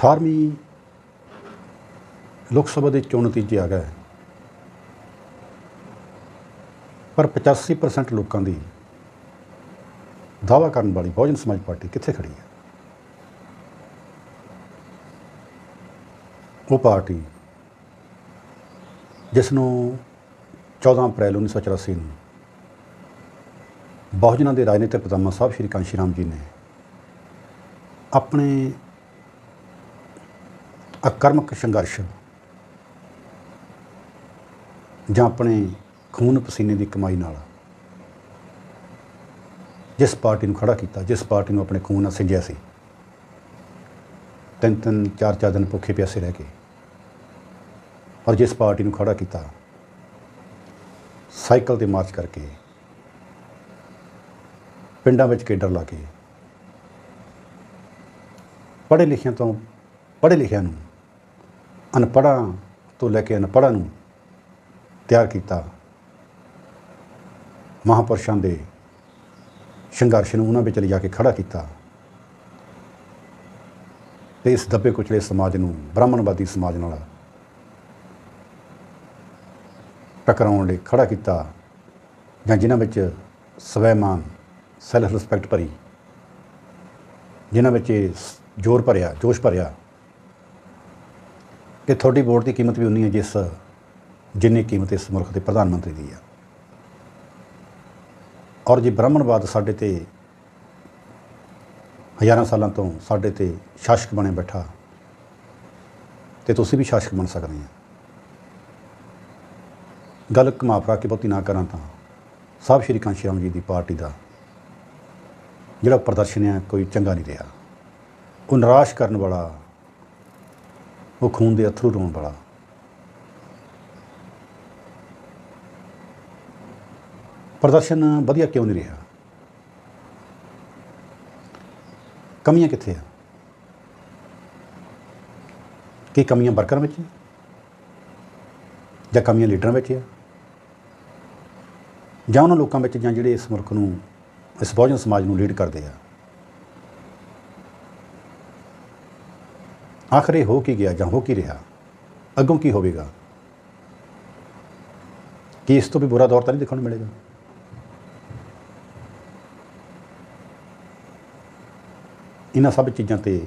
18ਵੀਂ ਲੋਕ ਸਭਾ ਦੇ ਚੋਣ ਨਤੀਜੇ ਆ ਗਏ। ਪਰ 85% ਲੋਕਾਂ ਦੀ ਦਾਅਵਾ ਕਰਨ ਵਾਲੀ ਬਹੁਜਨ ਸਮਾਜ ਪਾਰਟੀ ਕਿੱਥੇ ਖੜੀ ਹੈ? ਉਹ ਪਾਰਟੀ ਜਿਸ ਨੂੰ 14 ਅਪ੍ਰੈਲ 1984 ਨੂੰ ਬਹੁਜਨਾਂ ਦੇ ਰਾਜਨੀਤਿਕ ਪਿਤਾਮਾ ਸਾਹਿਬ ਸ਼੍ਰੀ ਕਾਂਸ਼ੀ ਰਾਮ ਜੀ ਨੇ ਆਪਣੇ ਅਕਰਮਕ ਸੰਘਰਸ਼ ਜਾਂ ਆਪਣੇ ਖੂਨ ਪਸੀਨੇ ਦੀ ਕਮਾਈ ਨਾਲ ਜਿਸ ਪਾਰਟੀ ਨੂੰ ਖੜਾ ਕੀਤਾ, ਜਿਸ ਪਾਰਟੀ ਨੂੰ ਆਪਣੇ ਖੂਨ ਨਾਲ ਸਿੰਜਿਆ ਸੀ, ਤਿੰਨ ਤਿੰਨ, ਚਾਰ ਚਾਰ ਦਿਨ ਭੁੱਖੇ ਪਿਆਸੇ ਰਹਿ ਕੇ ਔਰ ਜਿਸ ਪਾਰਟੀ ਨੂੰ ਖੜਾ ਕੀਤਾ, ਸਾਈਕਲ ਤੇ ਮਾਰਚ ਕਰਕੇ ਪਿੰਡਾਂ ਵਿੱਚ ਕੇਡਰ ਲਾ ਕੇ, ਪੜ੍ਹੇ ਲਿਖਿਆਂ ਤੋਂ, ਪੜ੍ਹੇ ਲਿਖਿਆਂ ਨੂੰ ਅਨਪੜ੍ਹਾਂ ਤੋਂ ਲੈ ਕੇ ਅਨਪੜ੍ਹਾਂ ਨੂੰ ਤਿਆਰ ਕੀਤਾ ਮਹਾਪੁਰਸ਼ਾਂ ਦੇ ਸੰਘਰਸ਼ ਨੂੰ ਉਹਨਾਂ ਵਿੱਚ ਲਿਜਾ ਕੇ ਖੜਾ ਕੀਤਾ ਤੇ ਇਸ ਦੱਬੇ ਕੁਚਲੇ ਸਮਾਜ ਨੂੰ, ਬ੍ਰਾਹਮਣਵਾਦੀ ਸਮਾਜ ਨਾਲ ਟਕਰਾਉਣ ਲਈ ਖੜਾ ਕੀਤਾ ਜਾਂ ਜਿਨ੍ਹਾਂ ਵਿੱਚ ਸਵੈਮਾਨ ਸੈਲਫ ਰਿਸਪੈਕਟ ਭਰੀ, ਜਿਨ੍ਹਾਂ ਵਿੱਚ ਇਹ ਜ਼ੋਰ ਭਰਿਆ, ਜੋਸ਼ ਭਰਿਆ ਕਿ ਤੁਹਾਡੀ ਵੋਟ ਦੀ ਕੀਮਤ ਵੀ ਉਨੀ ਹੈ ਜਿਸ ਜਿੰਨੀ ਕੀਮਤ ਇਸ ਮੁਲਕ ਦੇ ਪ੍ਰਧਾਨ ਮੰਤਰੀ ਦੀ ਆ। ਔਰ ਜੇ ਬ੍ਰਾਹਮਣਵਾਦ ਸਾਡੇ ਤੇ ਹਜ਼ਾਰਾਂ ਸਾਲਾਂ ਤੋਂ ਸਾਡੇ ਤੇ ਸ਼ਾਸਕ ਬਣੇ ਬੈਠਾ, ਤੇ ਤੁਸੀਂ ਵੀ ਸ਼ਾਸਕ ਬਣ ਸਕਦੇ ਆ। ਗੱਲ ਘੁਮਾ ਫਰਾ ਕੇ ਬਹੁਤੀ ਨਾ ਕਰਾਂ ਤਾਂ ਸਾਹਿਬ ਸ਼੍ਰੀ ਕਾਂਸ਼ੀ ਰਾਮ ਜੀ ਦੀ ਪਾਰਟੀ ਦਾ ਜਿਹੜਾ ਪ੍ਰਦਰਸ਼ਨ ਹੈ ਕੋਈ ਚੰਗਾ ਨਹੀਂ ਰਿਹਾ। ਉਹ ਨਿਰਾਸ਼ ਕਰਨ ਵਾਲਾ ਉਹ ਖੂਨ ਦੇ ਅਥਰੂ ਰੋਣ ਵਾਲਾ। ਪ੍ਰਦਰਸ਼ਨ ਵਧੀਆ ਕਿਉਂ ਨਹੀਂ ਰਿਹਾ? ਕਮੀਆਂ ਕਿੱਥੇ ਆ? ਕੀ ਕਮੀਆਂ ਵਰਕਰਾਂ ਵਿੱਚ ਜਾਂ ਕਮੀਆਂ ਲੀਡਰਾਂ ਵਿੱਚ ਆ? ਜਾਂ ਉਹਨਾਂ ਲੋਕਾਂ ਵਿੱਚ ਜਾਂ ਜਿਹੜੇ ਇਸ ਮੁਲਕ ਨੂੰ, ਇਸ ਬਹੁਜਨ ਸਮਾਜ ਨੂੰ ਲੀਡ ਕਰਦੇ ਆ? ਆਖਰੇ ਹੋ ਕੀ ਗਿਆ ਜਾਂ ਹੋ ਕੀ ਰਿਹਾ? ਅੱਗੋਂ ਕੀ ਹੋਵੇਗਾ? ਕਿ ਇਸ ਤੋਂ ਵੀ ਬੁਰਾ ਦੌਰ ਤਾਂ ਨਹੀਂ ਦੇਖਣ ਨੂੰ ਮਿਲੇਗਾ? ਇਹਨਾਂ ਸਭ ਚੀਜ਼ਾਂ ਤੇ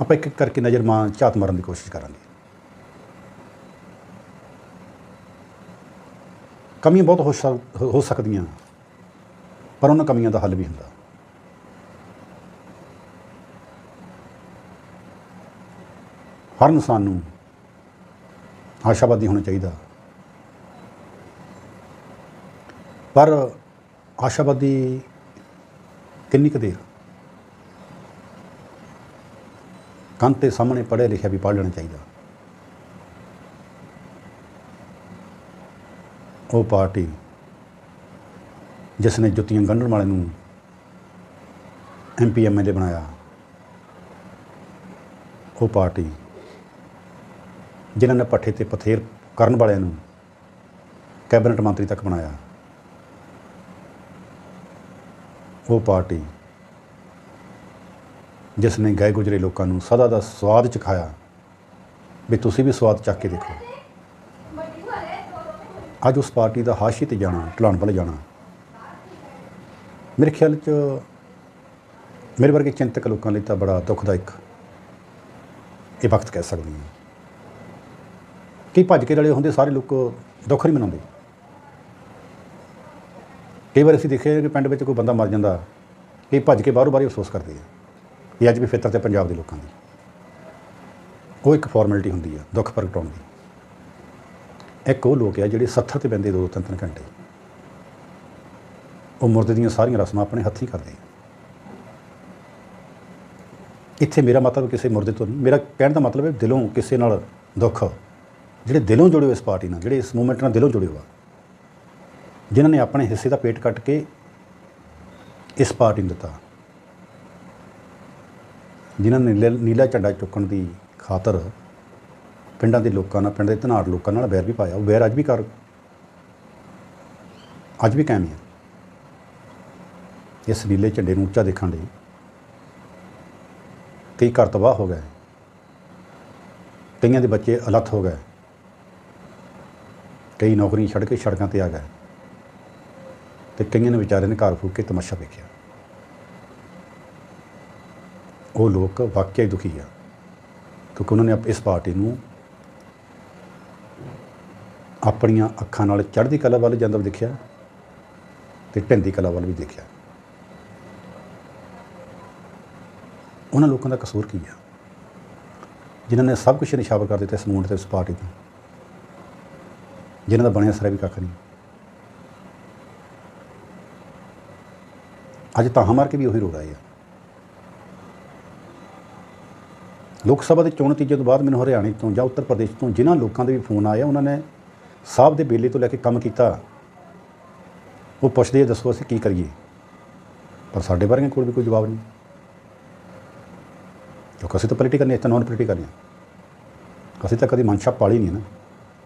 ਆਪਾਂ ਇੱਕ ਇੱਕ ਕਰਕੇ ਨਜ਼ਰ ਮਾਰ, ਝਾਤ ਮਾਰਨ ਦੀ ਕੋਸ਼ਿਸ਼ ਕਰਾਂਗੇ। ਕਮੀਆਂ ਬਹੁਤ ਹੋ ਹੋ ਸਕਦੀਆਂ, ਪਰ ਉਹਨਾਂ ਕਮੀਆਂ ਦਾ ਹੱਲ ਵੀ ਹੁੰਦਾ। ਹਰ ਇਨਸਾਨ ਨੂੰ ਆਸ਼ਾਵਾਦੀ ਹੋਣਾ ਚਾਹੀਦਾ। ਪਰ ਆਸ਼ਾਵਾਦੀ ਕਿੰਨੀ ਕੁ ਦੇਰ? ਕੰਨ ਤੇ ਸਾਹਮਣੇ ਪੜ੍ਹਿਆ ਲਿਖਿਆ ਵੀ ਪੜ੍ਹ ਲੈਣਾ ਚਾਹੀਦਾ। ਉਹ ਪਾਰਟੀ ਜਿਸ ਨੇ ਜੁੱਤੀਆਂ ਗੰਢਣ ਵਾਲੇ ਨੂੰ ਐਮਪੀ ਐਮਐਲਏ ਬਣਾਇਆ, ਉਹ ਪਾਰਟੀ ਜਿਨ੍ਹਾਂ ਨੇ ਪੱਠੇ ਤੇ ਪਥੇਰ ਕਰਨ ਵਾਲਿਆਂ ਨੂੰ ਕੈਬਨਿਟ ਮੰਤਰੀ ਤੱਕ ਬਣਾਇਆ। ਉਹ ਪਾਰਟੀ ਜਿਸ ਨੇ ਗਏ ਗੁਜਰੇ ਲੋਕਾਂ ਨੂੰ ਸਦਾ ਦਾ ਸਵਾਦ ਚਖਾਇਆ ਵੀ ਤੁਸੀਂ ਵੀ ਸਵਾਦ ਚੱਕ ਕੇ ਦੇਖੋ। ਅੱਜ ਉਸ ਪਾਰਟੀ ਦਾ ਹਾਸ਼ੀ ਤੇ ਜਾਣਾ, ਢਲਾਣ ਵੱਲ ਜਾਣਾ। ਮੇਰੇ ਖਿਆਲ 'ਚ ਮੇਰੇ ਵਰਗੇ ਚਿੰਤਕ ਲੋਕਾਂ ਲਈ ਤਾਂ ਬੜਾ ਦੁਖਦਾਇਕ ਇਹ ਵਕਤ ਕਹਿ ਸਕਦੇ ਹਾਂ। ਕਈ ਭੱਜ ਕੇ ਰਲੇ ਹੁੰਦੇ, ਸਾਰੇ ਲੋਕ ਦੁੱਖ ਨਹੀਂ ਮਨਾਉਂਦੇ। ਕਈ ਵਾਰ ਅਸੀਂ ਦੇਖਿਆ ਕਿ ਪਿੰਡ ਵਿੱਚ ਕੋਈ ਬੰਦਾ ਮਰ ਜਾਂਦਾ ਕਈ ਭੱਜ ਕੇ ਬਾਹਰੋਂ ਬਾਹਰ ਅਫਸੋਸ ਕਰਦੇ ਆ। ਇਹ ਅੱਜ ਵੀ ਫਿਤਰਤ ਹੈ ਪੰਜਾਬ ਦੇ ਲੋਕਾਂ ਦੀ। ਉਹ ਇੱਕ ਫਾਰਮੈਲਿਟੀ ਹੁੰਦੀ ਆ, ਦੁੱਖ ਪ੍ਰਗਟਾਉਣ ਦੀ। ਇੱਕ ਉਹ ਲੋਕ ਆ ਜਿਹੜੇ ਸੱਥਰ ਤੇ ਬੰਦੇ ਦੋ ਤਿੰਨ ਤਿੰਨ ਘੰਟੇ। ਉਹ ਮੁਰਦੇ ਦੀਆਂ ਸਾਰੀਆਂ ਰਸਮਾਂ ਆਪਣੇ ਹੱਥੀਂ ਕਰਦੇ ਇੱਥੇ ਮੇਰਾ ਮਤਲਬ ਕਿਸੇ ਮੁਰਦੇ ਤੋਂ ਨਹੀਂ ਮੇਰਾ ਕਹਿਣ ਦਾ ਮਤਲਬ ਹੈ ਦਿਲੋਂ ਕਿਸੇ ਨਾਲ ਦੁੱਖ ਜਿਹੜੇ ਦਿਲੋਂ ਜੁੜੇ ਹੋ ਇਸ ਪਾਰਟੀ ਨਾਲ, ਜਿਹੜੇ ਇਸ ਮੂਵਮੈਂਟ ਨਾਲ ਦਿਲੋਂ ਜੁੜੇ ਹੋ ਜਿਨ੍ਹਾਂ ਨੇ ਆਪਣੇ ਹਿੱਸੇ ਦਾ ਪੇਟ ਕੱਟ ਕੇ ਇਸ ਪਾਰਟੀ ਨੂੰ ਦਿੱਤਾ, ਜਿਨ੍ਹਾਂ ਨੇ ਨੀਲੇ- ਨੀਲਾ ਝੰਡਾ ਚੁੱਕਣ ਦੀ ਖਾਤਰ ਪਿੰਡਾਂ ਦੇ ਲੋਕਾਂ ਨਾਲ, ਪਿੰਡ ਦੇ ਧਨਾੜ ਲੋਕਾਂ ਨਾਲ ਵੈਰ ਵੀ ਪਾਇਆ, ਉਹ ਵੈਰ ਅੱਜ ਵੀ ਕਰ, ਅੱਜ ਵੀ ਕਾਇਮ ਹੈ ਇਸ ਨੀਲੇ ਝੰਡੇ ਨੂੰ ਉੱਚਾ ਦੇਖਣ ਲਈ ਕਈ ਘਰ ਤਬਾਹ ਹੋ ਗਏ। ਕਈਆਂ ਦੇ ਬੱਚੇ ਅਲੱਥ ਹੋ ਗਏ। ਕਈ ਨੌਕਰੀਆਂ ਛੱਡ ਕੇ ਸੜਕਾਂ ਤੇ ਆ ਗਏ। ਤੇ ਕਈਆਂ ਨੇ ਵਿਚਾਰੇ ਨੇ ਘਰ ਫੂਕ ਕੇ ਤਮਾਸ਼ਾ ਵੇਖਿਆ। ਉਹ ਲੋਕ ਵਾਕਿਆ ਹੀ ਦੁਖੀ ਆ, ਕਿਉਂਕਿ ਉਹਨਾਂ ਨੇ ਇਸ ਪਾਰਟੀ ਨੂੰ ਆਪਣੀਆਂ ਅੱਖਾਂ ਨਾਲ ਚੜ੍ਹਦੀ ਕਲਾ ਵੱਲ ਜਾਂਦਾ ਦੇਖਿਆ ਤੇ ਢੰਦੀ ਕਲਾ ਵੱਲ ਵੀ ਦੇਖਿਆ। ਉਹਨਾਂ ਲੋਕਾਂ ਦਾ ਕਸੂਰ ਕੀ ਆ? ਜਿਨ੍ਹਾਂ ਨੇ ਸਭ ਕੁਝ ਨਿਸ਼ਾਵਰ ਕਰ ਦਿੱਤਾ ਇਸ ਤੇ ਉਸ ਪਾਰਟੀ ਤੋਂ। ਜਿਨ੍ਹਾਂ ਦਾ ਬਣਿਆ ਸਰਾ ਵੀ ਕੱਖ ਨਹੀਂ। ਅੱਜ ਤਾਂ ਮਾਰ ਕੇ ਵੀ ਉਹੀ ਰੋ ਰਹੇ ਆ। ਲੋਕ ਸਭਾ ਦੇ ਚੋਣ ਨਤੀਜੇ ਤੋਂ ਬਾਅਦ ਮੈਨੂੰ ਹਰਿਆਣੇ ਤੋਂ ਜਾਂ ਉੱਤਰ ਪ੍ਰਦੇਸ਼ ਤੋਂ ਜਿਨ੍ਹਾਂ ਲੋਕਾਂ ਦੇ ਵੀ ਫੋਨ ਆਏ ਆ, ਉਹਨਾਂ ਨੇ ਸਾਹਿਬ ਦੇ ਬੇਲੇ ਤੋਂ ਲੈ ਕੇ ਕੰਮ ਕੀਤਾ। ਉਹ ਪੁੱਛਦੇ ਆ, ਦੱਸੋ ਅਸੀਂ ਕੀ ਕਰੀਏ? ਪਰ ਸਾਡੇ ਵਰਗਿਆਂ ਕੋਲ ਵੀ ਕੋਈ ਜਵਾਬ ਨਹੀਂ। ਕਿਉਂਕਿ ਅਸੀਂ ਤਾਂ ਪੋਲੀਟੀਕਲ ਨਹੀਂ ਤਾਂ ਨਾਨ ਪੋਲੀਟੀਕਲ ਨਹੀਂ ਅਸੀਂ ਤਾਂ ਕਦੀ ਮਨਸ਼ਾ ਪਾਲੀ ਨਹੀਂ ਨਾ।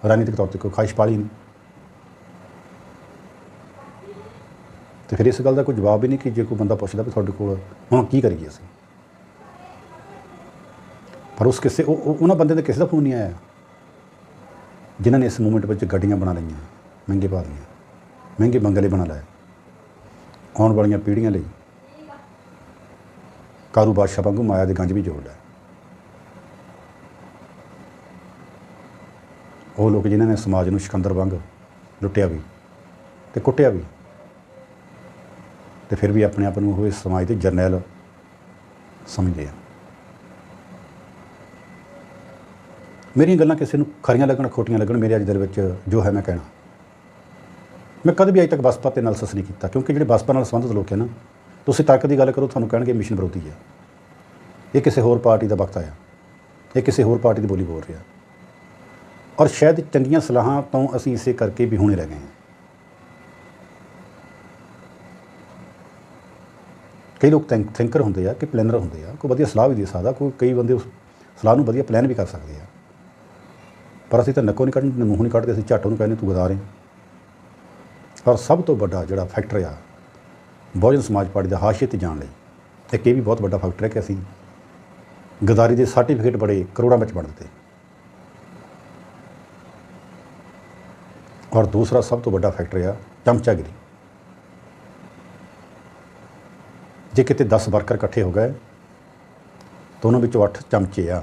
ਰਾਜਨੀਤਿਕ ਤੌਰ ਤੇ ਕੋਈ ਖਾਹਿਸ਼ ਪਾਲੀ ਨਹੀਂ ਤੇ ਫਿਰ ਇਸ ਗੱਲ ਦਾ ਕੋਈ ਜਵਾਬ ਹੀ ਨਹੀਂ ਕਿ ਜੇ ਕੋਈ ਬੰਦਾ ਪੁੱਛਦਾ ਵੀ ਤੁਹਾਡੇ ਕੋਲ ਹੁਣ ਕੀ ਕਰੀਏ ਅਸੀਂ ਪਰ ਉਸ ਕਿਸੇ ਉਹ ਉਹਨਾਂ ਬੰਦੇ ਦਾ ਕਿਸੇ ਦਾ ਫੋਨ ਨਹੀਂ ਆਇਆ ਜਿਨ੍ਹਾਂ ਨੇ ਇਸ ਮੂਵਮੈਂਟ ਵਿੱਚ ਗੱਡੀਆਂ ਬਣਾ ਲਈਆਂ ਮਹਿੰਗੇ ਭਾਅ ਦੀਆਂ ਮਹਿੰਗੇ ਬੰਗਲੇ ਬਣਾ ਲਏ ਆਉਣ ਵਾਲੀਆਂ ਪੀੜ੍ਹੀਆਂ ਲਈ ਕਾਰੋਬਾਰ ਬਾਦਸ਼ਾਹ ਵਾਂਗੂ ਮਾਇਆ ਦੇ ਗੰਜ ਵੀ ਜੋੜ ਲਿਆ ਉਹ ਲੋਕ ਜਿਨ੍ਹਾਂ ਨੇ ਸਮਾਜ ਨੂੰ ਸਿਕੰਦਰ ਵਾਂਗ ਲੁੱਟਿਆ ਵੀ ਤੇ ਕੁੱਟਿਆ ਵੀ ਤੇ ਫਿਰ ਵੀ ਆਪਣੇ ਆਪ ਨੂੰ ਉਹ ਇਸ ਸਮਾਜ ਦੇ ਜਰਨੈਲ ਸਮਝਦੇ ਆ। ਮੇਰੀਆਂ ਗੱਲਾਂ ਕਿਸੇ ਨੂੰ ਖਰੀਆਂ ਲੱਗਣ, ਖੋਟੀਆਂ ਲੱਗਣ, ਮੇਰੇ ਅੱਜ ਦਿਲ ਵਿੱਚ ਜੋ ਹੈ ਮੈਂ ਕਹਿਣਾ। ਮੈਂ ਕਦੇ ਵੀ ਅਜੇ ਤੱਕ ਬਸਪਾ ਤੇ ਐਨਾਲਿਸਿਸ ਨਹੀਂ ਕੀਤਾ, ਕਿਉਂਕਿ ਜਿਹੜੇ ਬਸਪਾ ਨਾਲ ਸੰਬੰਧਿਤ ਲੋਕ ਹੈ ਨਾ, ਤੁਸੀਂ ਤਾਕਤ ਦੀ ਗੱਲ ਕਰੋ, ਤੁਹਾਨੂੰ ਕਹਿਣਗੇ ਮਿਸ਼ਨ ਵਿਰੋਧੀ ਆ। ਇਹ ਕਿਸੇ ਹੋਰ ਪਾਰਟੀ ਦਾ ਵਕਤ ਆਇਆ। ਇਹ ਕਿਸੇ ਹੋਰ ਪਾਰਟੀ ਦੀ ਬੋਲੀ ਬੋਲ ਰਿਹਾ। ਔਰ ਸ਼ਾਇਦ ਚੰਗੀਆਂ ਸਲਾਹਾਂ ਤੋਂ ਅਸੀਂ ਇਸੇ ਕਰਕੇ ਵੀ ਹੁਣੇ ਰਹਿ ਗਏ ਹਾਂ। ਕਈ ਲੋਕ ਥਿੰਕ ਥਿੰਕਰ ਹੁੰਦੇ ਆ ਕਿ ਪਲੈਨਰ ਹੁੰਦੇ ਆ, ਕੋਈ ਵਧੀਆ ਸਲਾਹ ਵੀ ਦੇ ਸਕਦਾ, ਕੋਈ ਕਈ ਬੰਦੇ ਉਸ ਸਲਾਹ ਨੂੰ ਵਧੀਆ ਪਲਾਨ ਵੀ ਕਰ ਸਕਦੇ ਆ। ਪਰ ਅਸੀਂ ਤਾਂ ਨੱਕੋ ਨਹੀਂ ਕੱਢਦੇ, ਮੂੰਹ ਨਹੀਂ ਕੱਢਦੇ, ਅਸੀਂ ਝੱਟ ਉਹਨੂੰ ਕਹਿੰਦੇ, ਤੂੰ ਗਦਾ ਰਹੇ ਔਰ ਸਭ ਤੋਂ ਵੱਡਾ ਜਿਹੜਾ ਫੈਕਟਰ ਆ, ਬਹੁਜਨ ਸਮਾਜ ਪਾਰਟੀ ਦਾ ਹਾਸ਼ੀਏ ਤੇ ਜਾਣ ਲਈ, ਇੱਕ ਇਹ ਵੀ ਬਹੁਤ ਵੱਡਾ ਫੈਕਟਰ ਹੈ ਕਿ ਅਸੀਂ ਗਦਾਰੀ ਦੇ ਸਰਟੀਫਿਕੇਟ ਬੜੇ ਕਰੋੜਾਂ ਵਿੱਚ ਵੰਡ ਦਿੱਤੇ। ਔਰ ਦੂਸਰਾ ਸਭ ਤੋਂ ਵੱਡਾ ਫੈਕਟਰ ਆ, ਚਮਚਾਗਿਰੀ। ਜੇ ਕਿਤੇ 10 ਵਰਕਰ ਇਕੱਠੇ ਹੋ ਗਏ, ਤਾਂ ਉਹਨਾਂ ਵਿੱਚੋਂ 8 ਚਮਚੇ ਆ।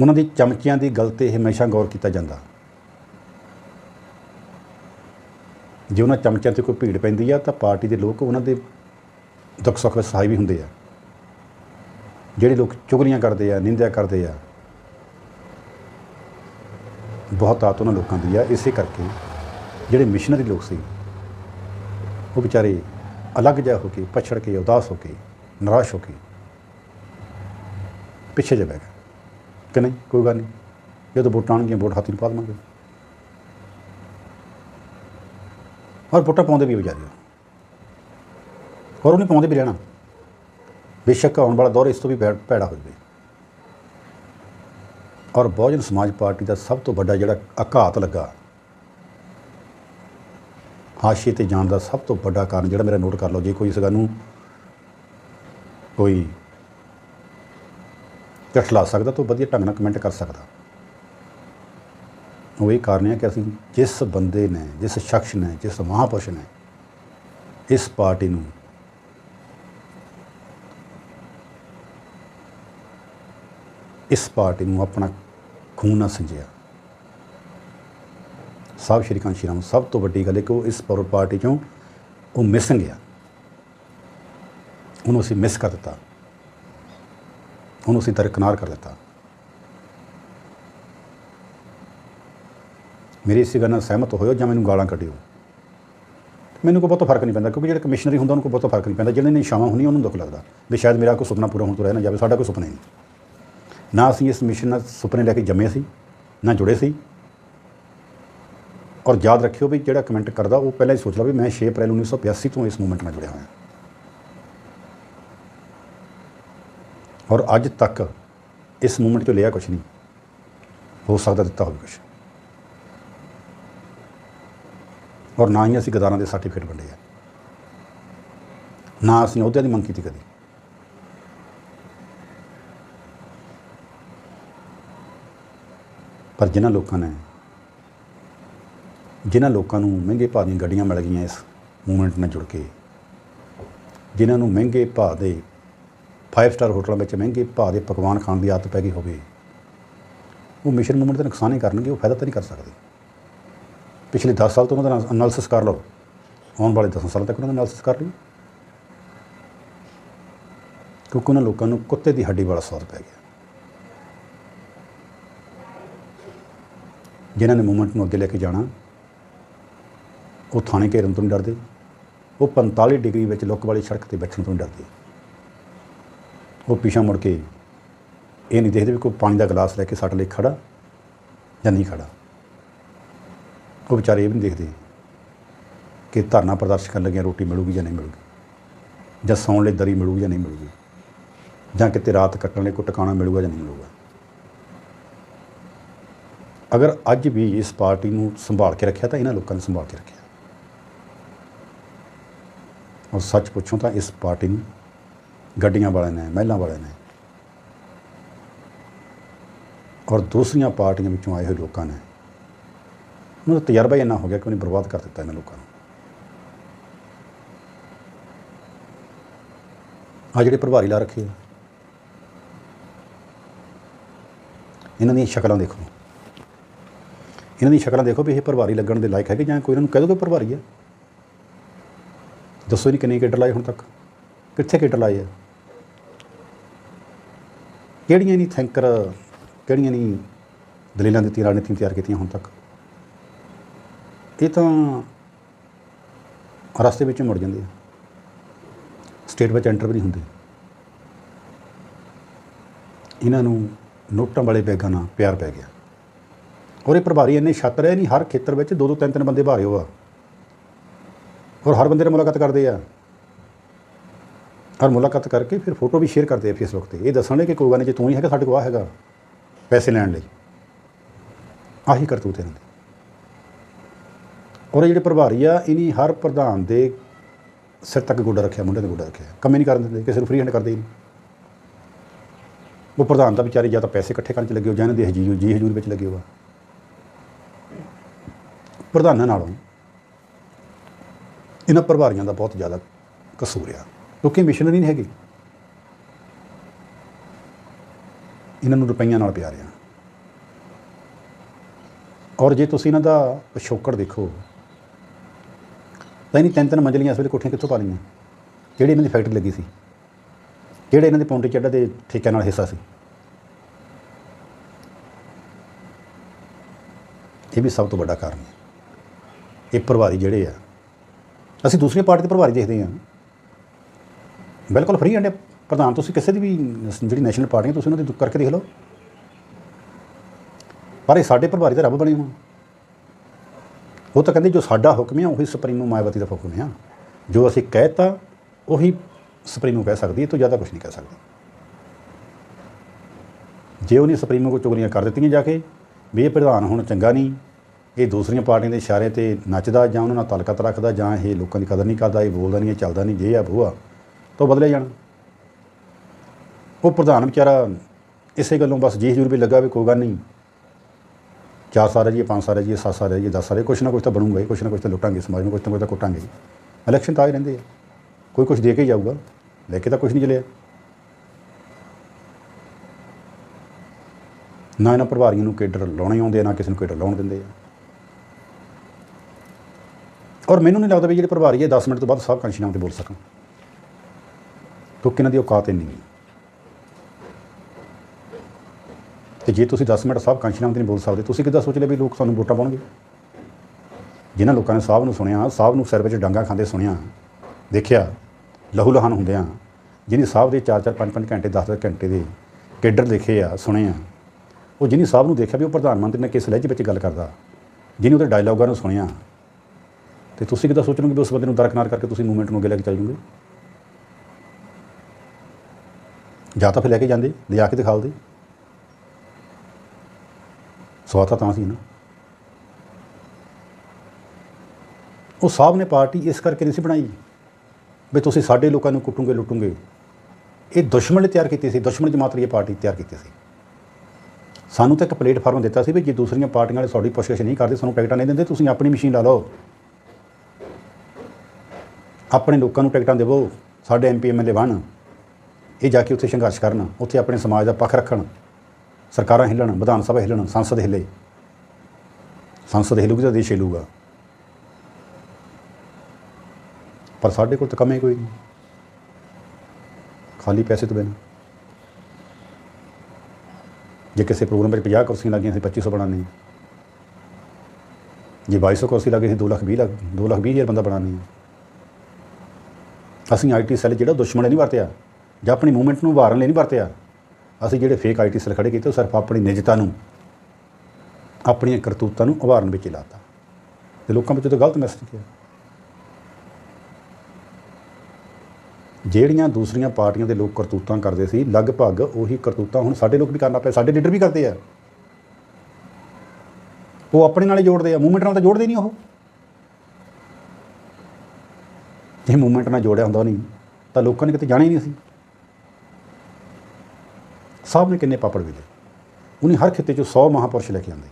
ਉਹਨਾਂ ਦੀ ਚਮਚਿਆਂ ਦੀ ਗੱਲ ਤੇ ਹਮੇਸ਼ਾ ਗੌਰ ਕੀਤਾ ਜਾਂਦਾ। ਜੇ ਉਹਨਾਂ ਚਮਚਿਆਂ ਤੇ ਕੋਈ ਭੀੜ ਪੈਂਦੀ ਆ, ਤਾਂ ਪਾਰਟੀ ਦੇ ਲੋਕ ਉਹਨਾਂ ਦੇ ਦੁੱਖ ਸੁੱਖ ਵਿੱਚ ਸਹਾਈ ਵੀ ਹੁੰਦੇ ਆ। ਜਿਹੜੇ ਲੋਕ ਚੁਗਲੀਆਂ ਕਰਦੇ ਆ, ਨਿੰਦਿਆ ਕਰਦੇ ਆ ਬਹੁਤ ਆਤ ਉਹਨਾਂ ਲੋਕਾਂ ਦੀ ਆ, ਇਸੇ ਕਰਕੇ ਜਿਹੜੇ ਮਿਸ਼ਨਰੀ ਲੋਕ ਸੀ, ਉਹ ਵਿਚਾਰੇ ਅਲੱਗ ਜਿਹਾ ਹੋ ਕੇ, ਪਛੜ ਕੇ, ਉਦਾਸ ਹੋ ਕੇ, ਨਿਰਾਸ਼ ਹੋ ਕੇ ਪਿੱਛੇ ਜੇ ਬਹਿ ਗਏ। ਕਿ ਨਹੀਂ, ਕੋਈ ਗੱਲ ਨਹੀਂ, ਜਦੋਂ ਵੋਟਾਂ ਆਉਣਗੀਆਂ, ਵੋਟ ਹੱਥ ਨੂੰ ਪਾ ਦੇਵਾਂਗੇ। ਔਰ ਵੋਟਾਂ ਪਾਉਂਦੇ ਵੀ ਵਿਚਾਰੇ ਔਰ ਉਹਨੇ ਪਾਉਂਦੇ ਵੀ ਰਹਿਣਾ। ਬੇਸ਼ੱਕ ਆਉਣ ਵਾਲਾ ਦੌਰ ਇਸ ਤੋਂ ਵੀ ਭੈ- ਭੈੜਾ ਹੋ ਜਾਵੇ। ਔਰ ਬਹੁਜਨ ਸਮਾਜ ਪਾਰਟੀ ਦਾ ਸਭ ਤੋਂ ਵੱਡਾ ਜਿਹੜਾ ਆਘਾਤ ਲੱਗਾ, ਹਾਸ਼ੀਏ ਤੇ ਜਾਣ ਦਾ ਸਭ ਤੋਂ ਵੱਡਾ ਕਾਰਨ ਜਿਹੜਾ ਮੇਰਾ ਨੋਟ ਕਰ ਲਓ, ਜੇ ਕੋਈ ਇਸ ਗੱਲ ਨੂੰ ਕੋਈ ਝਠਲਾ ਸਕਦਾ ਤਾਂ ਵਧੀਆ ਢੰਗ ਨਾਲ ਕਮੈਂਟ ਕਰ ਸਕਦਾ। ਉਹ ਇਹ ਕਾਰਨ ਹੈ ਕਿ ਅਸੀਂ ਜਿਸ ਬੰਦੇ ਨੇ, ਜਿਸ ਸ਼ਖਸ ਨੇ, ਜਿਸ ਮਹਾਪੁਰਸ਼ ਨੇ ਇਸ ਪਾਰਟੀ ਨੂੰ ਇਸ ਪਾਰਟੀ ਨੂੰ ਆਪਣਾ ਖੂਨ ਨਾਲ ਸੰਜਿਆ। ਸਾਹਿਬ ਸ਼੍ਰੀ ਕਾਂਤ ਸ਼੍ਰੀ ਰਾਮ, ਸਭ ਤੋਂ ਵੱਡੀ ਗੱਲ ਹੈ ਕਿ ਉਹ ਇਸ ਪੌਰ ਪਾਰਟੀ ਚੋਂ ਉਹ ਮਿਸਿੰਗ ਗਿਆ। ਉਹਨੂੰ ਅਸੀਂ ਮਿਸ ਕਰ ਦਿੱਤਾ। ਉਹਨੂੰ ਅਸੀਂ ਦਰਕਨਾਰ ਕਰ ਦਿੱਤਾ। ਮੇਰੀ ਇਸੇ ਗੱਲ ਨਾਲ ਸਹਿਮਤ ਹੋਇਓ ਜਾਂ ਮੈਨੂੰ ਗਾਲਾਂ ਕੱਢਿਓ। ਮੈਨੂੰ ਕੋਈ ਬਹੁਤਾ ਫ਼ਰਕ ਨਹੀਂ ਪੈਂਦਾ ਕਿਉਂਕਿ ਜਿਹੜਾ ਕਮਿਸ਼ਨਰੀ ਹੁੰਦਾ ਉਹਨੂੰ ਕੋਈ ਬਹੁਤਾ ਫ਼ਰਕ ਨਹੀਂ ਪੈਂਦਾ। ਜਿਹਨੇ ਨਿਸ਼ਾਵਾਂ ਹੁੰਦੀਆਂ ਉਹਨੂੰ ਦੁੱਖ ਲੱਗਦਾ। ਵੀ ਸ਼ਾਇਦ ਮੇਰਾ ਕੋਈ ਸੁਪਨਾ ਪੂਰਾ ਹੋਣ ਤੋਂ ਰਹਿ ਨਾ ਜਾਵੇ, ਸਾਡਾ ਕੋਈ ਸੁਪਨਾ ਨਹੀਂ। ਨਾ ਅਸੀਂ ਇਸ ਮਿਸ਼ਨ ਨਾਲ ਸੁਪਨੇ ਲੈ ਕੇ ਜੰਮੇ ਸੀ, ਨਾ ਜੁੜੇ ਸੀ। ਔਰ ਯਾਦ ਰੱਖਿਓ ਵੀ ਜਿਹੜਾ ਕਮੈਂਟ ਕਰਦਾ, ਉਹ ਪਹਿਲਾਂ ਹੀ ਸੋਚ ਲਵੇ ਮੈਂ 6 ਅਪ੍ਰੈਲ 1982 ਤੋਂ ਇਸ ਮੂਵਮੈਂਟ ਨਾਲ ਜੁੜਿਆ ਹੋਇਆ ਔਰ ਅੱਜ ਤੱਕ ਇਸ ਮੂਵਮੈਂਟ ਤੋਂ ਲਿਆ ਕੁਝ ਨਹੀਂ। ਹੋ ਸਕਦਾ ਦਿੱਤਾ ਹੋਵੇ ਕੁਝ ਔਰ ਨਾ ਹੀ ਅਸੀਂ ਗਦਾਰਾਂ ਦੇ ਸਰਟੀਫਿਕੇਟ ਵੰਡੇ ਆ। ਨਾ ਅਸੀਂ ਅਹੁਦਿਆਂ ਦੀ ਮੰਗ ਕੀਤੀ ਕਦੀ। ਪਰ ਜਿਨ੍ਹਾਂ ਲੋਕਾਂ ਨੇ, ਜਿਨ੍ਹਾਂ ਲੋਕਾਂ ਨੂੰ ਮਹਿੰਗੇ ਭਾਅ ਦੀਆਂ ਗੱਡੀਆਂ ਮਿਲ ਗਈਆਂ ਇਸ ਮੂਵਮੈਂਟ ਨਾਲ ਜੁੜ ਕੇ, ਜਿਨ੍ਹਾਂ ਨੂੰ ਮਹਿੰਗੇ ਭਾਅ ਦੇ 5 ਸਟਾਰ ਹੋਟਲਾਂ ਵਿੱਚ ਮਹਿੰਗੇ ਭਾਅ ਦੇ ਪਕਵਾਨ ਖਾਣ ਦੀ ਆਦਤ ਪੈ ਗਈ ਹੋਵੇ, ਉਹ ਮਿਸ਼ਨ ਮੂਵਮੈਂਟ ਦਾ ਨੁਕਸਾਨ ਹੀ ਕਰਨਗੇ, ਉਹ ਫਾਇਦਾ ਤਾਂ ਨਹੀਂ ਕਰ ਸਕਦੇ। ਪਿਛਲੇ 10 ਸਾਲ ਤੋਂ ਉਹਨਾਂ ਦਾ ਅਨਾਲਿਸਿਸ ਕਰ ਲਓ। ਆਉਣ ਵਾਲੇ 10 ਸਾਲਾਂ ਤੱਕ ਉਹਨਾਂ ਦਾ ਅਨਾਲਿਸਿਸ ਕਰ ਲਓ ਕਿਉਂਕਿ ਉਹਨਾਂ ਲੋਕਾਂ ਨੂੰ ਕੁੱਤੇ ਦੀ ਹੱਡੀ ਵਾਲਾ ਸਵਾਦ ਪੈ ਗਿਆ। ਜਿਨ੍ਹਾਂ ਨੇ ਮੂਵਮੈਂਟ ਨੂੰ ਅੱਗੇ ਲੈ ਕੇ ਜਾਣਾ, ਉਹ ਥਾਣੇ ਘੇਰਨ ਤੋਂ ਨਹੀਂ ਡਰਦੇ। ਉਹ 45 ਡਿਗਰੀ ਵਿੱਚ ਲੁੱਕ ਵਾਲੀ ਸੜਕ ਤੇ ਬੈਠਣ ਤੋਂ ਨਹੀਂ ਡਰਦੇ। ਉਹ ਪਿਛਾ ਮੁੜ ਕੇ ਇਹ ਨਹੀਂ ਦੇਖਦੇ ਵੀ ਕੋਈ ਪਾਣੀ ਦਾ ਗਲਾਸ ਲੈ ਕੇ ਸਾਡੇ ਲਈ ਖੜਾ ਜਾਂ ਨਹੀਂ ਖੜਾ। ਉਹ ਵਿਚਾਰੇ ਇਹ ਵੀ ਨਹੀਂ ਦੇਖਦੇ ਕਿ ਧਰਨਾ ਪ੍ਰਦਰਸ਼ਨ ਕਰਨ ਲੱਗਿਆਂ ਰੋਟੀ ਮਿਲੂਗੀ ਜਾਂ ਨਹੀਂ ਮਿਲੂਗੀ, ਜਾਂ ਸੌਣ ਲਈ ਦਰੀ ਮਿਲੂਗੀ ਜਾਂ ਨਹੀਂ ਮਿਲੂਗੀ, ਜਾਂ ਕਿਤੇ ਰਾਤ ਕੱਟਣ ਲਈ ਕੋਈ ਟਿਕਾਣਾ ਮਿਲੂਗਾ ਜਾਂ ਨਹੀਂ ਮਿਲੂਗਾ। ਅਗਰ ਅੱਜ ਵੀ ਇਸ ਪਾਰਟੀ ਨੂੰ ਸੰਭਾਲ ਕੇ ਰੱਖਿਆ ਤਾਂ ਇਹਨਾਂ ਲੋਕਾਂ ਨੇ ਸੰਭਾਲ ਕੇ ਰੱਖਿਆ। ਔਰ ਸੱਚ ਪੁੱਛੋ ਤਾਂ ਇਸ ਪਾਰਟੀ ਨੂੰ ਗੱਡੀਆਂ ਵਾਲਿਆਂ ਨੇ, ਮਹਿਲਾਂ ਵਾਲਿਆਂ ਨੇ ਔਰ ਦੂਸਰੀਆਂ ਪਾਰਟੀਆਂ ਵਿੱਚੋਂ ਆਏ ਹੋਏ ਲੋਕਾਂ ਨੇ, ਉਹਨਾਂ ਦਾ ਤਜਰਬਾ ਹੀ ਇੰਨਾ ਹੋ ਗਿਆ ਕਿ ਉਹਨੇ ਬਰਬਾਦ ਕਰ ਦਿੱਤਾ ਇਹਨਾਂ ਲੋਕਾਂ ਨੂੰ। ਆ ਜਿਹੜੇ ਪ੍ਰਭਾਰੀ ਲਾ ਰੱਖੇ ਇਹਨਾਂ ਦੀਆਂ ਸ਼ਕਲਾਂ ਦੇਖੋ। ਇਹਨਾਂ ਦੀ ਸ਼ਕਲਾਂ ਦੇਖੋ ਵੀ ਇਹ ਪ੍ਰਭਾਰੀ ਲੱਗਣ ਦੇ ਲਾਇਕ ਹੈਗੇ ਜਾਂ ਕੋਈ ਇਹਨਾਂ ਨੂੰ ਕਹਿ ਦੋ ਕਿ ਪ੍ਰਭਾਰੀ ਹੈ। ਦੱਸੋ ਨਹੀਂ ਕਿੰਨੇ ਕੇਡਰ ਲਾਏ ਹੁਣ ਤੱਕ? ਕਿੱਥੇ ਕੇਡਰ ਲਾਏ ਆ? ਕਿਹੜੀਆਂ ਨਹੀਂ ਥੈਂਕਰ, ਕਿਹੜੀਆਂ ਨਹੀਂ ਦਲੀਲਾਂ ਦਿੱਤੀਆਂ ਰਣਨੀਤੀਆਂ ਤਿਆਰ ਕੀਤੀਆਂ ਹੁਣ ਤੱਕ? ਇਹ ਤਾਂ ਰਸਤੇ ਵਿੱਚ ਮੁੜ ਜਾਂਦੇ ਆ। ਸਟੇਟ ਵਿੱਚ ਐਂਟਰ ਵੀ ਨਹੀਂ ਹੁੰਦੇ। ਇਹਨਾਂ ਨੂੰ ਨੋਟਾਂ ਵਾਲੇ ਬੈਗਾਂ ਨਾਲ ਪਿਆਰ ਪੈ ਗਿਆ। ਔਰ ਇਹ ਪ੍ਰਭਾਰੀ ਇੰਨੇ ਛਾਤਰ ਹੈ ਨਹੀਂ, ਹਰ ਖੇਤਰ ਵਿੱਚ ਦੋ ਦੋ ਤਿੰਨ ਤਿੰਨ ਬੰਦੇ ਭਾਰੇ ਹੋ ਔਰ ਹਰ ਬੰਦੇ ਨਾਲ ਮੁਲਾਕਾਤ ਕਰਦੇ ਆ। ਔਰ ਮੁਲਾਕਾਤ ਕਰਕੇ ਫਿਰ ਫੋਟੋ ਵੀ ਸ਼ੇਅਰ ਕਰਦੇ ਆ ਫੇਸਬੁੱਕ ਤੇ। ਇਹ ਦੱਸਣਗੇ ਕਿ ਕੋਈ ਗੱਲ ਨਹੀਂ, ਜੇ ਤੂੰ ਹੀ ਹੈਗਾ, ਸਾਡੇ ਕੋਲ ਆ ਹੈਗਾ। ਪੈਸੇ ਲੈਣ ਲਈ। ਆਹੀ ਕਰਤੂਤ ਇਹਨਾਂ ਦੀ। ਔਰ ਇਹ ਜਿਹੜੇ ਪ੍ਰਭਾਰੀ ਆ, ਇਨੀ ਹਰ ਪ੍ਰਧਾਨ ਦੇ ਸਿਰ ਤੱਕ ਗੋਡਾ ਰੱਖਿਆ, ਮੁੰਡੇ ਦੇ ਗੋਡਾ ਰੱਖਿਆ। ਕੰਮ ਹੀ ਨਹੀਂ ਕਰਨ ਦਿੰਦੇ, ਕਿਸੇ ਨੂੰ ਫ੍ਰੀ ਹੈਂਡ ਕਰਦੇ ਹੀ ਨਹੀਂ। ਉਹ ਪ੍ਰਧਾਨ ਦਾ ਵਿਚਾਰੇ ਜਾਂ ਤਾਂ ਪੈਸੇ ਇਕੱਠੇ ਕਰਨ ਚ ਲੱਗੇ ਹੋ, ਜਾਂ ਇਹਨਾਂ ਦੇ ਹਜੂਰ ਜੀ ਹਜੂਰ ਵਿੱਚ ਲੱਗੇ ਹੋ ਪ੍ਰਧਾਨਾਂ ਨਾਲੋਂ ਇਹਨਾਂ ਪ੍ਰਭਾਰੀਆਂ ਦਾ ਬਹੁਤ ਜ਼ਿਆਦਾ ਕਸੂਰ ਆ। ਕਿਉਂਕਿ ਮਿਸ਼ਨਰੀ ਨਹੀਂ ਹੈਗੀ। ਇਹਨਾਂ ਨੂੰ ਰੁਪਈਆਂ ਨਾਲ ਪਿਆਰ ਆ। ਔਰ ਜੇ ਤੁਸੀਂ ਇਹਨਾਂ ਦਾ ਪਿਛੋਕੜ ਦੇਖੋ, ਤਾਂ ਇਹਨੀ ਤਿੰਨ ਤਿੰਨ ਮੰਜ਼ਲੀਆਂ ਇਸ ਵੇਲੇ ਕੋਠੀਆਂ ਕਿੱਥੋਂ ਪਾ ਲਈਆਂ? ਜਿਹੜੀ ਇਹਨਾਂ ਦੀ ਫੈਕਟਰੀ ਲੱਗੀ ਸੀ? ਜਿਹੜੇ ਇਹਨਾਂ ਦੇ ਪੌਂਟੀ ਚੱਡਾ ਦੇ ਠੇਕਿਆਂ ਨਾਲ ਹਿੱਸਾ ਸੀ? ਇਹ ਵੀ ਸਭ ਤੋਂ ਵੱਡਾ ਕਾਰਨ ਹੈ। ਇਹ ਪ੍ਰਭਾਰੀ ਜਿਹੜੇ ਆ, ਅਸੀਂ ਦੂਸਰੀ ਪਾਰਟੀ ਦੇ ਪ੍ਰਭਾਰੀ ਦੇਖਦੇ ਹਾਂ। ਬਿਲਕੁਲ ਫ੍ਰੀ ਐਂਡ ਪ੍ਰਧਾਨ, ਤੁਸੀਂ ਕਿਸੇ ਦੀ ਵੀ ਜਿਹੜੀ ਨੈਸ਼ਨਲ ਪਾਰਟੀ ਤੁਸੀਂ ਉਹਨਾਂ ਦੀ ਕਰਕੇ ਦੇਖ ਲਓ। ਪਰ ਇਹ ਸਾਡੇ ਪ੍ਰਭਾਰੀ ਤਾਂ ਰੱਬ ਬਣੇ ਹੋਣ। ਉਹ ਤਾਂ ਕਹਿੰਦੇ ਜੋ ਸਾਡਾ ਹੁਕਮ ਹੈ ਉਹੀ ਸੁਪਰੀਮੋ ਮਾਇਆਵਤੀ ਦਾ ਹੁਕਮ ਹੈ ਜੋ ਅਸੀਂ ਕਹਿਤਾ, ਉਹੀ ਸੁਪਰੀਮੋ ਕਹਿ ਸਕਦੀ ਹੈ ਤੋਂ ਜ਼ਿਆਦਾ ਕੁਝ ਨਹੀਂ ਕਹਿ ਸਕਦੀ। ਜੇ ਉਹਨੇ ਸੁਪਰੀਮੋ ਕੋ ਚੁਗਲੀਆਂ ਕਰ ਦਿੱਤੀਆਂ ਜਾ ਕੇ, ਵੀ ਇਹ ਪ੍ਰਧਾਨ ਹੁਣ ਚੰਗਾ ਨਹੀਂ ਇਹ ਦੂਸਰੀਆਂ ਪਾਰਟੀਆਂ ਦੇ ਇਸ਼ਾਰੇ ਤੇ ਨੱਚਦਾ ਜਾਂ ਉਹਨਾਂ ਨਾਲ ਤਲਕਤ ਰੱਖਦਾ ਜਾਂ ਇਹ ਲੋਕਾਂ ਦੀ ਕਦਰ ਨਹੀਂ ਕਰਦਾ, ਇਹ ਬੋਲਦਾ ਨਹੀਂ, ਇਹ ਚੱਲਦਾ ਨਹੀਂ, ਜੇ ਆ ਬੂਆ ਤਾਂ ਉਹ ਬਦਲੇ ਜਾਣ। ਉਹ ਪ੍ਰਧਾਨ ਵਿਚਾਰਾ ਇਸੇ ਗੱਲੋਂ ਬਸ ਜੀ ਹਜੂਰ ਵੀ ਲੱਗਾ ਵੀ ਕੋਈ ਗੱਲ ਨਹੀਂ। ਚਾਰ ਸਾਲ ਹੈ ਜੀ ਪੰਜ ਸਾਲ ਹੈ ਜੀ ਸੱਤ ਸਾਲ ਹੈ ਜੀ 10 ਸਾਲ ਕੁਛ ਨਾ ਕੁਛ ਤਾਂ ਬਣੂਗਾ ਹੀ, ਕੁਛ ਨਾ ਕੁਛ ਤਾਂ ਲੁੱਟਾਂਗੇ ਸਮਾਜ ਨੂੰ, ਕੁਛ ਨਾ ਕੁਛ ਤਾਂ ਕੁੱਟਾਂਗੇ ਇਲੈਕਸ਼ਨ ਤਾਂ ਆਏ ਰਹਿੰਦੇ ਆ। ਕੋਈ ਕੁਛ ਦੇ ਕੇ ਹੀ ਜਾਊਗਾ, ਲੈ ਕੇ ਤਾਂ ਕੁਛ ਨਹੀਂ ਚਲਿਆ। ਨਾ ਇਹਨਾਂ ਪ੍ਰਭਾਰੀਆਂ ਨੂੰ ਕੇਡਰ ਲਾਉਣੇ ਆਉਂਦੇ ਆ ਨਾ ਕਿਸੇ ਨੂੰ ਕੇਡਰ ਲਾਉਣ ਦਿੰਦੇ ਆ। ਔਰ ਮੈਨੂੰ ਨਹੀਂ ਲੱਗਦਾ ਵੀ ਜਿਹੜੇ ਪ੍ਰਭਾਰੀ ਹੈ 10 ਮਿੰਟ ਤੋਂ ਬਾਅਦ ਸਭ ਕਾਂਸ਼ੀ ਨਾਮ ਤੇ ਬੋਲ ਸਕਣ। ਕਿਉਂਕਿ ਇਹਨਾਂ ਦੀ ਔਕਾਤ ਇੰਨੀ ਹੈ ਤੇ ਜੇ ਤੁਸੀਂ 10 ਮਿੰਟ ਸਾਹਿਬ ਕਾਂਸ਼ੀ ਨਾਮ ਤੇ ਨਹੀਂ ਬੋਲ ਸਕਦੇ, ਤੁਸੀਂ ਕਿੱਦਾਂ ਸੋਚ ਲਿਆ ਵੀ ਲੋਕ ਤੁਹਾਨੂੰ ਵੋਟਾਂ ਪਾਉਣਗੇ? ਜਿਨ੍ਹਾਂ ਲੋਕਾਂ ਨੇ ਸਾਹਿਬ ਨੂੰ ਸੁਣਿਆ ਸਾਹਿਬ ਨੂੰ ਸਿਰ ਵਿੱਚ ਡਾਂਗਾ ਖਾਂਦੇ ਸੁਣਿਆ, ਦੇਖਿਆ, ਲਹੂ ਲਹਾਨ ਹੁੰਦਿਆਂ ਜਿਹਨੇ ਸਾਹਿਬ ਦੇ 4-4 5-5 ਘੰਟੇ 10-10 ਘੰਟੇ ਦੇ ਕੇਡਰ ਦੇਖੇ ਆ, ਸੁਣੇ ਆ, ਉਹ ਜਿਹਨੇ ਸਾਹਿਬ ਨੂੰ ਦੇਖਿਆ ਵੀ ਉਹ ਪ੍ਰਧਾਨ ਮੰਤਰੀ ਨੇ ਕਿਸ ਲਹਿਜੇ ਵਿੱਚ ਗੱਲ ਕਰਦਾ ਜਿਹਨੇ ਉਹਦੇ ਡਾਇਲੌਗਾਂ ਨੂੰ ਸੁਣਿਆ ਤੇ ਤੁਸੀਂ ਕਿੱਦਾਂ ਸੋਚੋਗੇ ਵੀ ਉਸ ਬੰਦੇ ਨੂੰ ਦਰਕਨਾਰ ਕਰਕੇ ਤੁਸੀਂ ਮੂਵਮੈਂਟ ਨੂੰ ਅੱਗੇ ਲੈ ਕੇ ਚੱਲ ਜੂਗੇ? ਜਾਂ ਤਾਂ ਫਿਰ ਲੈ ਕੇ ਜਾਂਦੇ ਲਿਆ ਕੇ ਦਿਖਾਉਂਦੇ ਸਵਾਲ ਤਾਂ ਸੀ ਨਾ। ਉਹ ਸਾਹਿਬ ਨੇ ਪਾਰਟੀ ਇਸ ਕਰਕੇ ਨਹੀਂ ਸੀ ਬਣਾਈ ਵੀ ਤੁਸੀਂ ਸਾਡੇ ਲੋਕਾਂ ਨੂੰ ਕੁੱਟੂਗੇ, ਲੁੱਟੋਗੇ। ਇਹ ਦੁਸ਼ਮਣ ਨੇ ਤਿਆਰ ਕੀਤੀ ਸੀ, ਦੁਸ਼ਮਣ ਜਮਾਤ ਲਈ ਇਹ ਪਾਰਟੀ ਤਿਆਰ ਕੀਤੀ ਸੀ। ਸਾਨੂੰ ਤਾਂ ਇੱਕ ਪਲੇਟਫਾਰਮ ਦਿੱਤਾ ਸੀ ਵੀ ਜੇ ਦੂਸਰੀਆਂ ਪਾਰਟੀਆਂ ਵਾਲੇ ਤੁਹਾਡੀ ਪੁੱਛਗਿੱਛ ਨਹੀਂ ਕਰਦੇ, ਸਾਨੂੰ ਟਿਕਟਾਂ ਨਹੀਂ ਦਿੰਦੇ, ਤੁਸੀਂ ਆਪਣੀ ਮਸ਼ੀਨ ਲਾ ਲਓ। ਆਪਣੇ ਲੋਕਾਂ ਨੂੰ ਟਿਕਟਾਂ ਦੇਵੋ, ਸਾਡੇ ਐਮਪੀ ਐਮਐਲਏ ਬਣ। ਇਹ ਜਾ ਕੇ ਉੱਥੇ ਸੰਘਰਸ਼ ਕਰਨ, ਉੱਥੇ ਆਪਣੇ ਸਮਾਜ ਦਾ ਪੱਖ ਰੱਖਣ, ਸਰਕਾਰਾਂ ਹਿੱਲਣ, ਵਿਧਾਨ ਸਭਾ ਹਿੱਲਣ, ਸੰਸਦ ਹਿੱਲੇ। ਸੰਸਦ ਹਿੱਲੂਗੀ ਤਾਂ ਦੇਸ਼ ਹਿੱਲੂਗਾ। ਪਰ ਸਾਡੇ ਕੋਲ ਤਾਂ ਕਮੇ ਕੋਈ ਨਹੀਂ। ਖਾਲੀ ਪੈਸੇ ਤੋਂ ਬਿਨਾਂ। ਜੇ ਕਿਸੇ ਪ੍ਰੋਗਰਾਮ ਵਿੱਚ 50 ਕੁਰਸੀਆਂ ਲੱਗੀਆਂ ਸੀ 2500 ਬਣਾਉਣੀ ਹੈ। ਜੇ 2200 ਕੁਰਸੀ ਲੱਗੇ ਸੀ 2 ਲੱਖ 20 ਲੱਖ 2 ਲੱਖ 20 ਹਜ਼ਾਰ ਬੰਦਾ ਬਣਾਉਣੀ ਹੈ। ਅਸੀਂ ਆਈਟੀ ਸੈੱਲ ਜਿਹੜਾ ਦੁਸ਼ਮਣ ਨੇ ਨਹੀਂ ਵਰਤਿਆ, ਜਾਂ ਆਪਣੀ ਮੂਵਮੈਂਟ ਨੂੰ ਉਭਾਰਨ ਲਈ ਨਹੀਂ ਵਰਤਿਆ, ਅਸੀਂ ਜਿਹੜੇ ਫੇਕ ਆਈਟੀ ਸੈੱਲ ਖੜੇ ਕੀਤੇ, ਉਹ ਸਿਰਫ ਆਪਣੀ ਨਿਜਤਾ ਨੂੰ, ਆਪਣੀਆਂ ਕਰਤੂਤਾਂ ਨੂੰ ਉਭਾਰਨ ਵਿੱਚ ਹੀ ਲਾਤਾ। ਤੇ ਲੋਕਾਂ ਵਿੱਚ ਤਾਂ ਗਲਤ ਮੈਸੇਜ ਗਿਆ। ਜਿਹੜੀਆਂ ਦੂਸਰੀਆਂ ਪਾਰਟੀਆਂ ਦੇ ਲੋਕ ਕਰਤੂਤਾਂ ਕਰਦੇ ਸੀ, ਲਗਭਗ ਉਹੀ ਕਰਤੂਤਾਂ ਹੁਣ ਸਾਡੇ ਲੋਕ ਵੀ ਕਰਨਾ ਪਿਆ ਸਾਡੇ ਲੀਡਰ ਵੀ ਕਰਦੇ ਆ। ਉਹ ਆਪਣੇ ਨਾਲ ਹੀ ਜੋੜਦੇ ਆ ਮੂਵਮੈਂਟ ਨਾਲ ਤਾਂ ਜੋੜਦੇ ਨਹੀਂ ਉਹ। ਜੇ ਮੂਵਮੈਂਟ ਨਾਲ ਜੋੜਿਆ ਹੁੰਦਾ ਨਹੀਂ। ਤਾਂ ਲੋਕਾਂ ਨੇ ਕਿਤੇ ਜਾਣਾ ਹੀ ਨਹੀਂ ਸੀ। ਸਾਹਿਬ ਨੇ ਕਿੰਨੇ ਪਾਪੜ ਵੇਲੇ। ਉਹਨੇ ਹਰ ਖਿੱਤੇ ਚੋਂ 100 ਮਹਾਪੁਰਸ਼ ਲੈ ਕੇ ਆਂਦੇ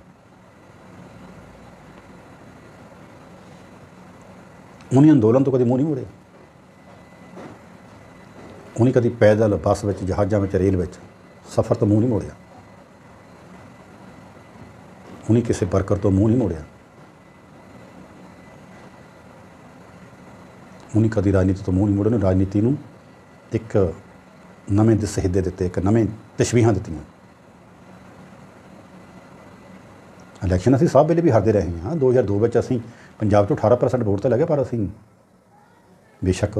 ਉਹਨੇ ਅੰਦੋਲਨ ਤੋਂ ਕਦੇ ਮੂੰਹ ਨਹੀਂ ਮੋੜਿਆ। ਉਹਨੇ ਕਦੀ ਪੈਦਲ ਬੱਸ ਵਿੱਚ, ਜਹਾਜ਼ਾਂ ਵਿੱਚ, ਰੇਲ ਵਿੱਚ ਸਫ਼ਰ ਤੋਂ ਮੂੰਹ ਨਹੀਂ ਮੋੜਿਆ। ਉਹਨੇ ਕਿਸੇ ਵਰਕਰ ਤੋਂ ਮੂੰਹ ਨਹੀਂ ਮੋੜਿਆ। ਉਹਨੇ ਕਦੀ ਰਾਜਨੀਤੀ ਤੋਂ ਮੂੰਹ ਨਹੀਂ ਮੋੜਿਆ ਉਹਨੇ ਰਾਜਨੀਤੀ ਨੂੰ ਇੱਕ ਨਵੇਂ ਦਿਸ ਹਿੱਦੇ ਦਿੱਤੇ, ਇੱਕ ਨਵੇਂ ਤਸ਼ਵੀਹਾਂ ਦਿੱਤੀਆਂ। ਇਲੈਕਸ਼ਨ ਅਸੀਂ ਸਭ ਵੇਲੇ ਵੀ ਹਾਰਦੇ ਰਹੇ ਹਾਂ। 2002 ਵਿੱਚ ਅਸੀਂ ਪੰਜਾਬ ਤੋਂ 18% ਵੋਟ ਤਾਂ ਲੱਗੇ, ਪਰ ਅਸੀਂ ਬੇਸ਼ੱਕ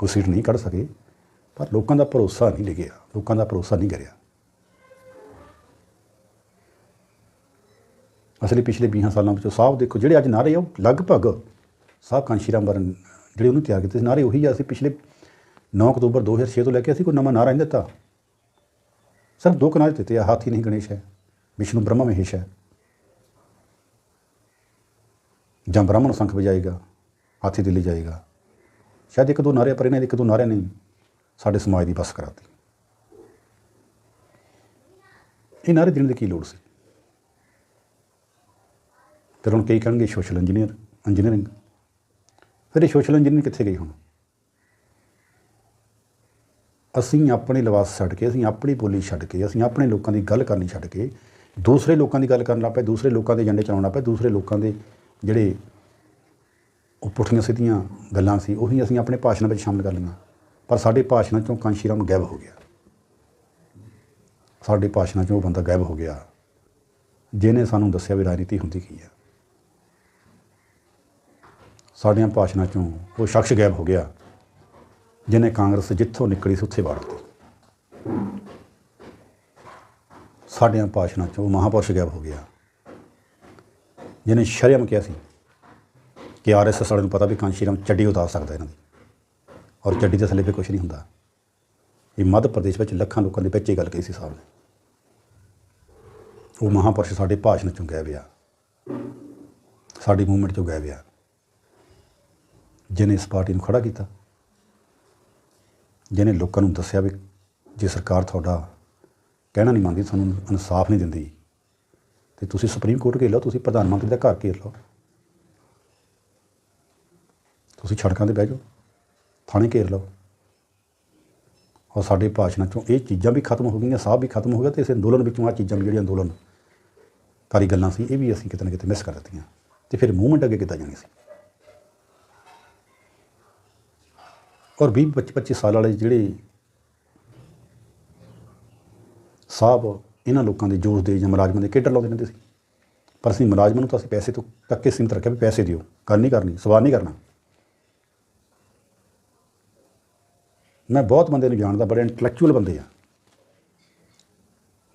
ਕੋਈ ਸੀਟ ਨਹੀਂ ਕੱਢ ਸਕੇ। ਪਰ ਲੋਕਾਂ ਦਾ ਭਰੋਸਾ ਨਹੀਂ ਲਿਗਿਆ, ਲੋਕਾਂ ਦਾ ਭਰੋਸਾ ਨਹੀਂ ਕਰਿਆ ਅਸਲੀ ਪਿਛਲੇ 20 ਸਾਲਾਂ ਵਿੱਚੋਂ ਸਾਹਿਬ ਦੇਖੋ, ਜਿਹੜੇ ਅੱਜ ਨਾਰੇ ਆ, ਉਹ ਲਗਭਗ ਸਾਹਿਬ ਕਾਂਸ਼ੀਰਾਮ ਵਰਨ ਜਿਹੜੇ ਉਹਨੂੰ ਤਿਆਰ ਕੀਤੇ ਸੀ, ਨਾਰੇ ਉਹੀ ਆ ਅਸੀਂ ਪਿਛਲੇ 9 ਅਕਤੂਬਰ 2006 ਤੋਂ ਲੈ ਕੇ ਅਸੀਂ ਕੋਈ ਨਵਾਂ ਨਾਰਾ ਨਹੀਂ ਦਿੱਤਾ। ਸਿਰਫ ਦੋ ਕਨਾਰੇ ਦਿੱਤੇ ਆ, ਹਾਥੀ ਨਹੀਂ ਗਣੇਸ਼ ਹੈ, ਵਿਸ਼ਨੂੰ ਬ੍ਰਹਮਾ ਮਹੇਸ਼ ਹੈ। ਜਾਂ ਬ੍ਰਾਹਮਣ ਸੰਖ ਵਜਾਏਗਾ, ਹਾਥੀ ਦਿੱਲੀ ਜਾਏਗਾ। ਸ਼ਾਇਦ ਇੱਕ ਦੋ ਨਾਰੇ ਪਰ ਇਹਨਾਂ ਦੇ ਇੱਕ ਦੋ ਨਾਰੇ ਨਹੀਂ ਸਾਡੇ ਸਮਾਜ ਦੀ ਬਸ ਕਰਾਤੀ। ਇਹ ਨਾਰੇ ਦੇਣ ਦੀ ਕੀ ਲੋੜ ਸੀ? ਫਿਰ ਹੁਣ ਕਈ ਕਹਿਣਗੇ ਸੋਸ਼ਲ ਇੰਜੀਨੀਅਰ, ਇੰਜੀਨੀਅਰਿੰਗ ਫਿਰ ਇਹ ਸੋਸ਼ਲ ਇੰਜੀਨੀਅਰਿੰਗ ਕਿੱਥੇ ਗਈ ਹੁਣ? ਅਸੀਂ ਆਪਣੇ ਲਿਬਾਸ ਛੱਡ ਕੇ, ਅਸੀਂ ਆਪਣੀ ਬੋਲੀ ਛੱਡ ਕੇ, ਅਸੀਂ ਆਪਣੇ ਲੋਕਾਂ ਦੀ ਗੱਲ ਕਰਨੀ ਛੱਡ ਕੇ, ਦੂਸਰੇ ਲੋਕਾਂ ਦੀ ਗੱਲ ਕਰਨ ਲੱਗ ਪਏ, ਦੂਸਰੇ ਲੋਕਾਂ ਦੇ ਏਜੰਡੇ ਚਲਾਉਣ ਲੱਗ ਪਏ, ਦੂਸਰੇ ਲੋਕਾਂ ਦੇ ਜਿਹੜੇ ਉਹ ਪੁੱਠੀਆਂ ਸਿੱਧੀਆਂ ਗੱਲਾਂ ਸੀ, ਉਹੀ ਅਸੀਂ ਆਪਣੇ ਭਾਸ਼ਣਾਂ ਵਿੱਚ ਸ਼ਾਮਲ ਕਰ ਲਈਆਂ। ਪਰ ਸਾਡੇ ਭਾਸ਼ਣਾਂ ਚੋਂ ਕਾਂਸ਼ੀਰਾਮ ਗਾਇਬ ਹੋ ਗਿਆ। ਸਾਡੇ ਭਾਸ਼ਣਾਂ ਚੋਂ ਉਹ ਬੰਦਾ ਗਾਇਬ ਹੋ ਗਿਆ। ਜਿਹਨੇ ਸਾਨੂੰ ਦੱਸਿਆ ਵੀ ਰਾਜਨੀਤੀ ਹੁੰਦੀ ਕੀ ਹੈ ਸਾਡੀਆਂ ਭਾਸ਼ਣਾਂ ਚੋਂ ਉਹ ਸ਼ਖਸ ਗਾਇਬ ਹੋ ਗਿਆ, ਜਿਹਨੇ ਕਾਂਗਰਸ ਜਿੱਥੋਂ ਨਿਕਲੀ ਸੀ ਉੱਥੇ ਵਾੜਤੀ ਸਾਡੀਆਂ ਭਾਸ਼ਣਾਂ ਚੋਂ ਉਹ ਮਹਾਪੁਰਸ਼ ਗਾਇਬ ਹੋ ਗਿਆ, ਜਿਹਨੇ ਸ਼ਰਮ ਕਿਹਾ ਸੀ ਕਿ ਆਰਐਸਐਸ ਵਾਲਿਆਂ ਨੂੰ ਪਤਾ ਵੀ ਕਾਂਸ਼ੀਰਾਮ ਚੱਡੀ ਉਤਾਰ ਸਕਦਾ ਇਹਨਾਂ ਦੀ, ਔਰ ਚੱਡੀ ਦੇ ਥੱਲੇ ਵੀ ਕੁਝ ਨਹੀਂ ਹੁੰਦਾ। ਇਹ ਮੱਧ ਪ੍ਰਦੇਸ਼ ਵਿੱਚ ਲੱਖਾਂ ਲੋਕਾਂ ਦੇ ਵਿੱਚ ਇਹ ਗੱਲ ਕਹੀ ਸੀ ਸਾਹਿਬ ਨੇ। ਉਹ ਮਹਾਪੁਰਸ਼ ਸਾਡੇ ਭਾਸ਼ਣ ਚੋਂ ਗਾਇਬ ਆ। ਸਾਡੀ ਮੂਵਮੈਂਟ ਚੋਂ ਗਾਇਬ ਆ। ਜਿਹਨੇ ਇਸ ਪਾਰਟੀ ਨੂੰ ਖੜਾ ਕੀਤਾ, ਜਿਹਨੇ ਲੋਕਾਂ ਨੂੰ ਦੱਸਿਆ ਵੀ ਜੇ ਸਰਕਾਰ ਤੁਹਾਡਾ ਕਹਿਣਾ ਨਹੀਂ ਮੰਨਦੀ ਤੁਹਾਨੂੰ ਇਨਸਾਫ ਨਹੀਂ ਦਿੰਦੀ, ਤੇ ਤੁਸੀਂ ਸੁਪਰੀਮ ਕੋਰਟ ਘੇਰ ਲਓ, ਤੁਸੀਂ ਪ੍ਰਧਾਨ ਮੰਤਰੀ ਦਾ ਘਰ ਘੇਰ ਲਓ। ਤੁਸੀਂ ਸੜਕਾਂ ਤੇ ਬਹਿ ਜਾਓ, ਥਾਣੇ ਘੇਰ ਲਓ। ਔਰ ਸਾਡੇ ਭਾਸ਼ਣਾਂ ਚੋਂ ਇਹ ਚੀਜ਼ਾਂ ਵੀ ਖਤਮ ਹੋ ਗਈਆਂ ਸਾਹ ਵੀ ਖਤਮ ਹੋ ਗਿਆ ਤੇ ਇਸ ਅੰਦੋਲਨ ਵਿੱਚੋਂ ਆ ਚੀਜ਼ਾਂ ਵੀ ਜਿਹੜੀਆਂ ਅੰਦੋਲਨ ਕਾਰੀ ਗੱਲਾਂ ਸੀ, ਇਹ ਵੀ ਅਸੀਂ ਕਿਤੇ ਨਾ ਕਿਤੇ ਮਿਸ ਕਰ ਦਿੱਤੀਆਂ। ਤੇ ਫਿਰ ਮੂਵਮੈਂਟ ਅੱਗੇ ਕਿੱਦਾਂ ਜਾਣੀ ਸੀ? ਔਰ 20 25 25 ਸਾਲ ਵਾਲੇ ਜਿਹੜੇ ਸਾਹਿਬ ਇਹਨਾਂ ਲੋਕਾਂ ਦੇ ਜੋਸ਼ ਦੇ ਜਾਂ ਮੁਲਾਜ਼ਮਾਂ ਦੇ ਕੇਡਰ ਲਾਉਂਦੇ ਰਹਿੰਦੇ ਸੀ। ਪਰ ਅਸੀਂ ਮੁਲਾਜ਼ਮਾਂ ਨੂੰ ਤਾਂ ਅਸੀਂ ਪੈਸੇ ਤੋਂ ਤੱਕ ਕੇ ਸੀਮਤ ਰੱਖਿਆ ਵੀ ਪੈਸੇ ਦਿਓ, ਗੱਲ ਨਹੀਂ ਕਰਨੀ, ਸਵਾਲ ਨਹੀਂ ਕਰਨਾ। ਮੈਂ ਬਹੁਤ ਬੰਦੇ ਨੂੰ ਜਾਣਦਾ, ਬੜੇ ਇੰਟੈਲੈਕਚੁਅਲ ਬੰਦੇ ਆ।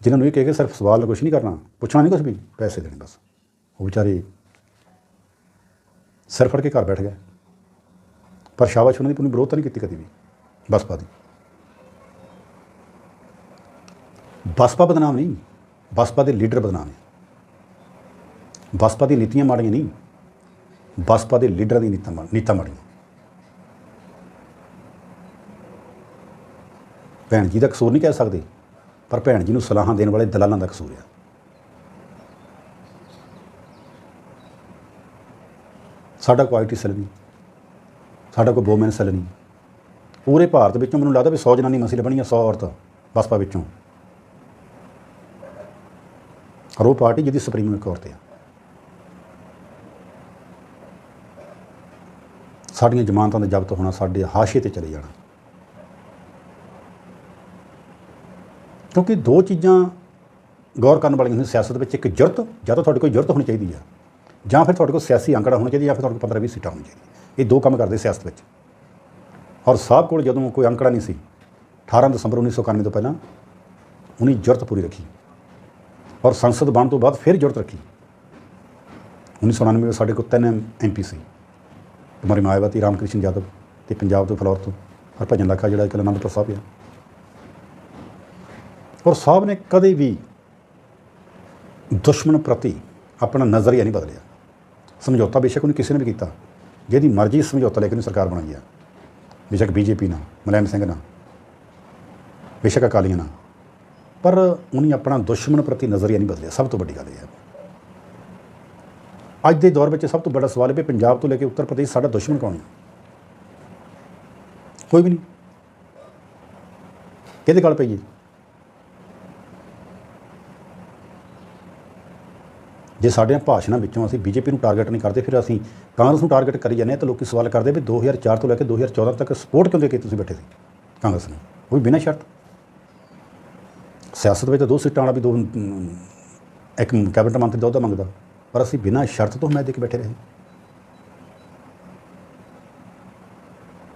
ਜਿਨ੍ਹਾਂ ਨੂੰ ਇਹ ਕਹਿ ਕੇ ਸਿਰਫ ਸਵਾਲ ਨਾਲ ਕੁਝ ਨਹੀਂ ਕਰਨਾ, ਪੁੱਛਣਾ ਨਹੀਂ ਕੁਝ ਵੀ, ਪੈਸੇ ਦੇਣੇ ਬਸ। ਉਹ ਵਿਚਾਰੇ ਸਿਰ ਫੜ ਕੇ ਘਰ ਬੈਠ ਗਏ। ਪਰ ਸ਼ਾਬਾਸ਼ ਉਹਨਾਂ ਦੀ ਪੂਰੀ ਵਿਰੋਧ ਤਾਂ ਨਹੀਂ ਕੀਤੀ ਕਦੀ ਵੀ, ਬਸਪਾ ਦੀ। ਬਸਪਾ ਬਦਨਾਮ ਨਹੀਂ, ਬਸਪਾ ਦੇ ਲੀਡਰ ਬਦਨਾਮ ਹੈ ਬਸਪਾ ਦੀ ਨੀਤੀਆਂ ਮਾੜੀਆਂ ਨਹੀਂ, ਬਸਪਾ ਦੇ ਲੀਡਰਾਂ ਦੀ ਨੀਤਾਂ ਮਾ- ਨੀਤਾਂ ਮਾੜੀਆਂ। ਭੈਣ ਜੀ ਦਾ ਕਸੂਰ ਨਹੀਂ ਕਹਿ ਸਕਦੇ, ਪਰ ਭੈਣ ਜੀ ਨੂੰ ਸਲਾਹਾਂ ਦੇਣ ਵਾਲੇ ਦਲਾਲਾਂ ਦਾ ਕਸੂਰ ਆ। ਸਾਡਾ ਕੋਈ ਸੈੱਲ ਨਹੀਂ। ਸਾਡਾ ਕੋਈ ਵੋਮਨ ਸੈੱਲ ਨਹੀਂ। ਪੂਰੇ ਭਾਰਤ ਵਿੱਚੋਂ ਮੈਨੂੰ ਲੱਗਦਾ ਵੀ 100 ਜਨਾਨੀ ਮਸਲੇ ਬਣੀਆਂ 100 ਔਰਤ ਬਸਪਾ ਵਿੱਚੋਂ। ਔਰ ਉਹ ਪਾਰਟੀ ਜਿਹਦੀ ਸੁਪਰੀਮ ਇੱਕ ਔਰਤ ਆ। ਸਾਡੀਆਂ ਜ਼ਮਾਨਤਾਂ ਦਾ ਜ਼ਬਤ ਹੋਣਾ ਸਾਡੇ ਹਾਸ਼ੇ ਤੇ ਚਲੇ ਜਾਣਾ। ਕਿਉਂਕਿ ਦੋ ਚੀਜ਼ਾਂ ਗੌਰ ਕਰਨ ਵਾਲੀਆਂ ਹੁੰਦੀਆਂ ਸਿਆਸਤ ਵਿੱਚ ਇੱਕ ਜੁਰਤ, ਜਾਂ ਤਾਂ ਤੁਹਾਡੇ ਕੋਲ ਜੁਰਤ ਹੋਣੀ ਚਾਹੀਦੀ ਆ। ਜਾਂ ਫਿਰ ਤੁਹਾਡੇ ਕੋਲ ਸਿਆਸੀ ਅੰਕੜਾ ਹੋਣਾ ਚਾਹੀਦਾ ਜਾਂ ਫਿਰ ਤੁਹਾਡੇ ਕੋਲ 15 20 ਸੀਟਾਂ ਹੋਣੀ ਚਾਹੀਦੀਆਂ। ਇਹ ਦੋ ਕੰਮ ਕਰਦੇ ਸਿਆਸਤ ਵਿੱਚ। ਔਰ ਸਾਹਿਬ ਕੋਲ ਜਦੋਂ ਕੋਈ ਅੰਕੜਾ ਨਹੀਂ ਸੀ 18 ਦਸੰਬਰ 1991 ਤੋਂ ਪਹਿਲਾਂ, ਉਹਨੇ ਜੁਰਤ ਪੂਰੀ ਰੱਖੀ। ਔਰ ਸੰਸਦ ਬਣਨ ਤੋਂ ਬਾਅਦ ਫਿਰ ਜੁਰਤ ਰੱਖੀ। 1999 ਵਿੱਚ ਸਾਡੇ ਕੋਲ ਤਿੰਨ ਐਮਪੀ ਸੀ। ਕੁਮਾਰੀ ਮਾਇਆਵਤੀ, ਰਾਮਕ੍ਰਿਸ਼ਨ ਯਾਦਵ ਤੇ ਪੰਜਾਬ ਤੋਂ ਫਲੋਰ ਤੋਂ ਹਰਭਜਨ ਲਾਖਾ, ਜਿਹੜਾ ਇੱਕ ਅਨੰਦਪੁਰ ਸਾਹਿਬ ਆ। ਔਰ ਸਾਹਿਬ ਨੇ ਕਦੇ ਵੀ ਦੁਸ਼ਮਣ ਪ੍ਰਤੀ ਆਪਣਾ ਨਜ਼ਰੀਆ ਨਹੀਂ ਬਦਲਿਆ। ਸਮਝੌਤਾ ਬੇਸ਼ੱਕ ਉਹਨੇ ਕਿਸੇ ਨੇ ਵੀ ਕੀਤਾ। ਜਿਹਦੀ ਮਰਜ਼ੀ ਸਮਝੌਤਾ ਲੈ ਕੇ ਉਹਨੇ ਸਰਕਾਰ ਬਣਾਈ ਆ। ਬੇਸ਼ੱਕ ਬੀਜੇਪੀ ਨਾਲ ਮੁਲਾਇਮ ਸਿੰਘ ਨਾਲ, ਬੇਸ਼ੱਕ ਅਕਾਲੀਆਂ ਨਾਲ। ਪਰ ਉਹਨੇ ਆਪਣਾ ਦੁਸ਼ਮਣ ਪ੍ਰਤੀ ਨਜ਼ਰੀਆ ਨਹੀਂ ਬਦਲਿਆ। ਸਭ ਤੋਂ ਵੱਡੀ ਗੱਲ ਇਹ ਹੈ। ਅੱਜ ਦੇ ਦੌਰ ਵਿੱਚ ਸਭ ਤੋਂ ਵੱਡਾ ਸਵਾਲ ਹੈ ਵੀ ਪੰਜਾਬ ਤੋਂ ਲੈ ਕੇ ਉੱਤਰ ਪ੍ਰਦੇਸ਼ ਸਾਡਾ ਦੁਸ਼ਮਣ ਕੌਣ ਹੈ? ਕੋਈ ਵੀ ਨਹੀਂ। ਕਿਹਦੇ ਗੱਲ ਪਈ ਜੀ ਜੇ ਸਾਡੀਆਂ ਭਾਸ਼ਣਾਂ ਵਿੱਚੋਂ ਅਸੀਂ ਬੀਜੇਪੀ ਨੂੰ ਟਾਰਗੇਟ ਨਹੀਂ ਕਰਦੇ, ਫਿਰ ਅਸੀਂ ਕਾਂਗਰਸ ਨੂੰ ਟਾਰਗੇਟ ਕਰੀ ਜਾਂਦੇ ਹਾਂ ਤਾਂ ਲੋਕੀ ਸਵਾਲ ਕਰਦੇ ਵੀ 2004 ਤੋਂ ਲੈ ਕੇ 2014 ਤੱਕ ਸਪੋਰਟ ਕਿਉਂ ਦੇ ਕੇ ਤੁਸੀਂ ਬੈਠੇ ਸੀ ਕਾਂਗਰਸ ਨੂੰ? ਉਹ ਵੀ ਬਿਨਾਂ ਸ਼ਰਤ। ਸਿਆਸਤ ਵਿੱਚ ਤਾਂ ਦੋ ਸੀਟਾਂ ਵਾਲਾ ਵੀ ਦੋ ਇੱਕ ਕੈਬਨਿਟ ਮੰਤਰੀ ਦਾ ਉਹਦਾ ਮੰਗਦਾ। ਪਰ ਅਸੀਂ ਬਿਨਾਂ ਸ਼ਰਤ ਤੋਂ ਹਮਾਇਤ ਦੇ ਕੇ ਬੈਠੇ ਰਹੇ।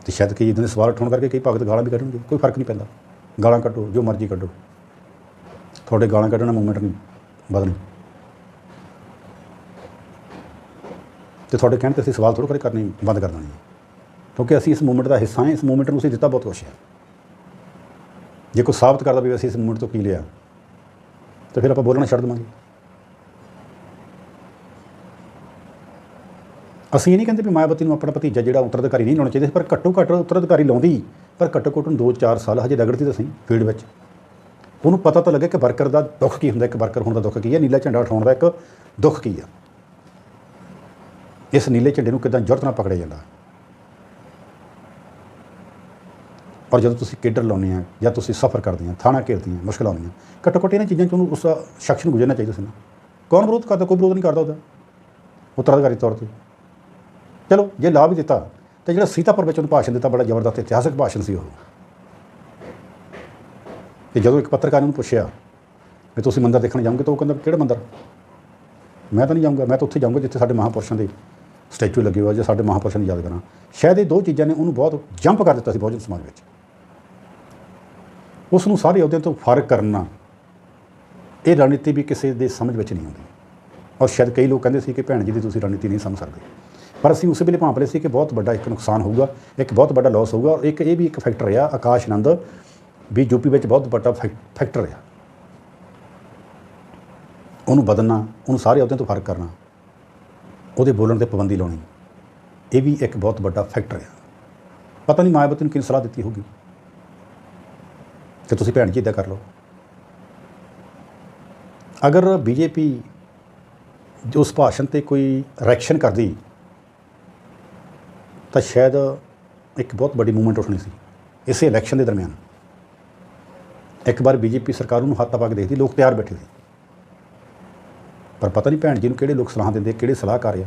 ਤੇ ਸ਼ਾਇਦ ਕਈ ਕਿ ਦੇ ਸਵਾਲ ਉਠਾਉਣ ਕਰਕੇ ਕਈ ਭਗਤ ਗਾਲਾਂ ਵੀ ਕੱਢਣਗੇ। ਕੋਈ ਫ਼ਰਕ ਨਹੀਂ ਪੈਂਦਾ। ਗਾਲਾਂ ਕੱਢੋ, ਜੋ ਮਰਜ਼ੀ ਕੱਢੋ। ਤੁਹਾਡੇ ਗਾਲਾਂ ਕੱਢਣ ਦਾ ਮੂਵਮੈਂਟ ਨਹੀਂ ਬਦਲਣੀ ਤੇ ਤੁਹਾਡੇ ਕਹਿਣ ਤੇ ਅਸੀਂ ਸਵਾਲ ਥੋੜ੍ਹਾ ਕਰੇ ਕਰਨੇ ਬੰਦ ਕਰ ਦੇਣੇ ਕਿਉਂਕਿ ਅਸੀਂ ਇਸ ਮੂਵਮੈਂਟ ਦਾ ਹਿੱਸਾ ਹਾਂ, ਇਸ ਮੂਵਮੈਂਟ ਨੂੰ ਅਸੀਂ ਦਿੱਤਾ ਬਹੁਤ ਕੁਛ ਹੈ। ਜੇ ਕੋਈ ਸਾਬਤ ਕਰਦਾ ਵੀ ਅਸੀਂ ਇਸ ਮੂਵਮੈਂਟ ਤੋਂ ਕੀ ਲਿਆ, ਤਾਂ ਫਿਰ ਆਪਾਂ ਬੋਲਣਾ ਛੱਡ ਦੇਵਾਂਗੇ। ਅਸੀਂ ਇਹ ਨਹੀਂ ਕਹਿੰਦੇ ਵੀ ਮਾਇਆਵਤੀ ਨੂੰ ਆਪਣਾ ਭਤੀਜਾ ਜਿਹੜਾ ਉੱਤਰਾਧਿਕਾਰੀ ਨਹੀਂ ਲਾਉਣਾ ਚਾਹੀਦਾ ਪਰ ਘੱਟੋ ਘੱਟ ਉੱਤਰਾਧਿਕਾਰੀ ਲਾਉਂਦੀ, ਪਰ ਘੱਟੋ ਘੱਟ ਨੂੰ 2-4 ਸਾਲ ਹਜੇ ਰਗੜਦੀ ਤਾਂ ਸਹੀ, ਫੀਲਡ ਵਿੱਚ। ਉਹਨੂੰ ਪਤਾ ਤਾਂ ਲੱਗੇ ਕਿ ਵਰਕਰ ਦਾ ਦੁੱਖ ਕੀ ਹੁੰਦਾ, ਇੱਕ ਵਰਕਰ ਹੋਣ ਦਾ ਦੁੱਖ ਕੀ ਹੈ, ਨੀਲਾ ਝੰਡਾ ਉਠਾਉਣ ਦਾ ਇੱਕ ਦੁੱਖ ਕੀ ਆ ਇਸ ਨੀਲੇ ਝੰਡੇ ਨੂੰ ਕਿਦਾਂ ਜ਼ਰੂਰਤ ਨਾਲ ਪਕੜਿਆ ਜਾਂਦਾ। ਪਰ ਜਦੋਂ ਤੁਸੀਂ ਕੇਡਰ ਲਾਉਂਦੇ ਆ ਜਾਂ ਤੁਸੀਂ ਸਫ਼ਰ ਕਰਦੇ ਆ, ਥਾਣਾ ਘੇਰਦੇ ਆ, ਮੁਸ਼ਕਲਾਂ ਆਉਂਦੀਆਂ ਘੱਟੋ ਘੱਟ ਇਹਨਾਂ ਚੀਜ਼ਾਂ ਚ ਉਹਨੂੰ ਉਸ ਸ਼ਖਸ ਨੂੰ ਗੁਜ਼ਰਨਾ ਚਾਹੀਦਾ ਸੀ ਨਾ। ਕੌਣ ਵਿਰੋਧ ਕਰਦਾ, ਕੋਈ ਵਿਰੋਧ ਨਹੀਂ ਕਰਦਾ ਉਹਦਾ। ਉੱਤਰਾਧਿਕਾਰੀ ਤੌਰ ਤੇ। ਚਲੋ, ਜੇ ਲਾ ਵੀ ਦਿੱਤਾ, ਤੇ ਜਿਹੜਾ ਸੀਤਾਪੁਰ ਵਿੱਚ ਉਹਨੂੰ ਭਾਸ਼ਣ ਦਿੱਤਾ, ਬੜਾ ਜ਼ਬਰਦਸਤ ਇਤਿਹਾਸਕ ਭਾਸ਼ਣ ਸੀ ਉਹ। ਤੇ ਜਦੋਂ ਇੱਕ ਪੱਤਰਕਾਰ ਨੇ ਉਹਨੂੰ ਪੁੱਛਿਆ ਵੀ ਤੁਸੀਂ ਮੰਦਰ ਦੇਖਣ ਜਾਓਗੇ ਤਾਂ ਉਹ ਕਹਿੰਦਾ, ਕਿਹੜਾ ਮੰਦਰ? ਮੈਂ ਤਾਂ ਨਹੀਂ ਜਾਊਂਗਾ, ਮੈਂ ਤਾਂ ਉੱਥੇ ਜਾਊਂਗਾ ਜਿੱਥੇ ਸਾਡੇ ਮਹਾਂਪੁਰਸ਼ਾਂ ਦੇ ਸਟੈਚੂ ਲੱਗੇ ਹੋਏ ਆ, ਜਾਂ ਸਾਡੇ ਮਹਾਂਪੁਰਸ਼ਾਂ ਨੂੰ ਯਾਦ ਕਰਾਂ। ਸ਼ਾਇਦ ਇਹ ਦੋ ਚੀਜ਼ਾਂ ਨੇ ਉਹਨੂੰ ਬਹੁਤ ਜੰਪ ਕਰ ਦਿੱਤਾ ਸੀ ਬਹੁਜਨ ਸਮਾਜ ਵਿੱਚ। ਉਸ ਨੂੰ ਸਾਰੇ ਅਹੁਦਿਆਂ ਤੋਂ ਫ਼ਰਕ ਕਰਨਾ, ਇਹ ਰਣਨੀਤੀ ਵੀ ਕਿਸੇ ਦੇ ਸਮਝ ਵਿੱਚ ਨਹੀਂ ਆਉਂਦੀ। ਔਰ ਸ਼ਾਇਦ ਕਈ ਲੋਕ ਕਹਿੰਦੇ ਸੀ ਕਿ ਭੈਣ ਜੀ ਦੀ ਤੁਸੀਂ ਰਣਨੀਤੀ ਨਹੀਂ ਸਮਝ ਸਕਦੇ। ਪਰ ਅਸੀਂ ਉਸੇ ਵੇਲੇ ਭਾਂਪਲੇ ਸੀ ਕਿ ਬਹੁਤ ਵੱਡਾ ਇੱਕ ਨੁਕਸਾਨ ਹੋਊਗਾ, ਇੱਕ ਬਹੁਤ ਵੱਡਾ ਲਾਸ ਹੋਊਗਾ, ਔਰ ਇੱਕ ਇਹ ਵੀ ਇੱਕ ਫੈਕਟਰ ਆ ਆਕਾਸ਼ ਆਨੰਦ, ਵੀ ਯੂਪੀ ਵਿੱਚ ਬਹੁਤ ਵੱਡਾ ਫੈਕ- ਫੈਕਟਰ ਆ ਉਹਨੂੰ ਬਦਲਣਾ, ਉਹਨੂੰ ਸਾਰੇ ਅਹੁਦਿਆਂ ਤੋਂ ਫ਼ਰਕ ਕਰਨਾ ਉਹਦੇ ਬੋਲਣ ਤੇ ਪਾਬੰਦੀ ਲਾਉਣੀ। ਇਹ ਵੀ ਇੱਕ ਬਹੁਤ ਵੱਡਾ ਫੈਕਟਰ ਆ। ਪਤਾ ਨਹੀਂ ਮਾਇਆਵਤੀ ਨੂੰ ਕਿਹਨੇ ਸਲਾਹ ਦਿੱਤੀ ਹੋਗੀ ਕਿ ਤੁਸੀਂ ਭੈਣ ਜੀ ਇੱਦਾਂ ਕਰ ਲਓ। ਅਗਰ ਬੀਜੇਪੀ ਉਸ ਭਾਸ਼ਣ ਤੇ ਕੋਈ ਰਿਐਕਸ਼ਨ ਕਰਦੀ, ਤਾਂ ਸ਼ਾਇਦ ਇੱਕ ਬਹੁਤ ਵੱਡੀ ਮੂਵਮੈਂਟ ਉੱਠਣੀ ਸੀ, ਇਸੇ ਇਲੈਕਸ਼ਨ ਦੇ ਦਰਮਿਆਨ। ਇੱਕ ਵਾਰ ਬੀਜੇਪੀ ਸਰਕਾਰ ਨੂੰ ਹੱਥ ਪਾ ਕੇ ਦੇਖਦੀ, ਲੋਕ ਤਿਆਰ ਬੈਠੇ ਸੀ। ਪਰ ਪਤਾ ਨਹੀਂ ਭੈਣ ਜੀ ਨੂੰ ਕਿਹੜੇ ਲੋਕ ਸਲਾਹ ਦਿੰਦੇ ਕਿਹੜੇ ਸਲਾਹਕਾਰ ਆ।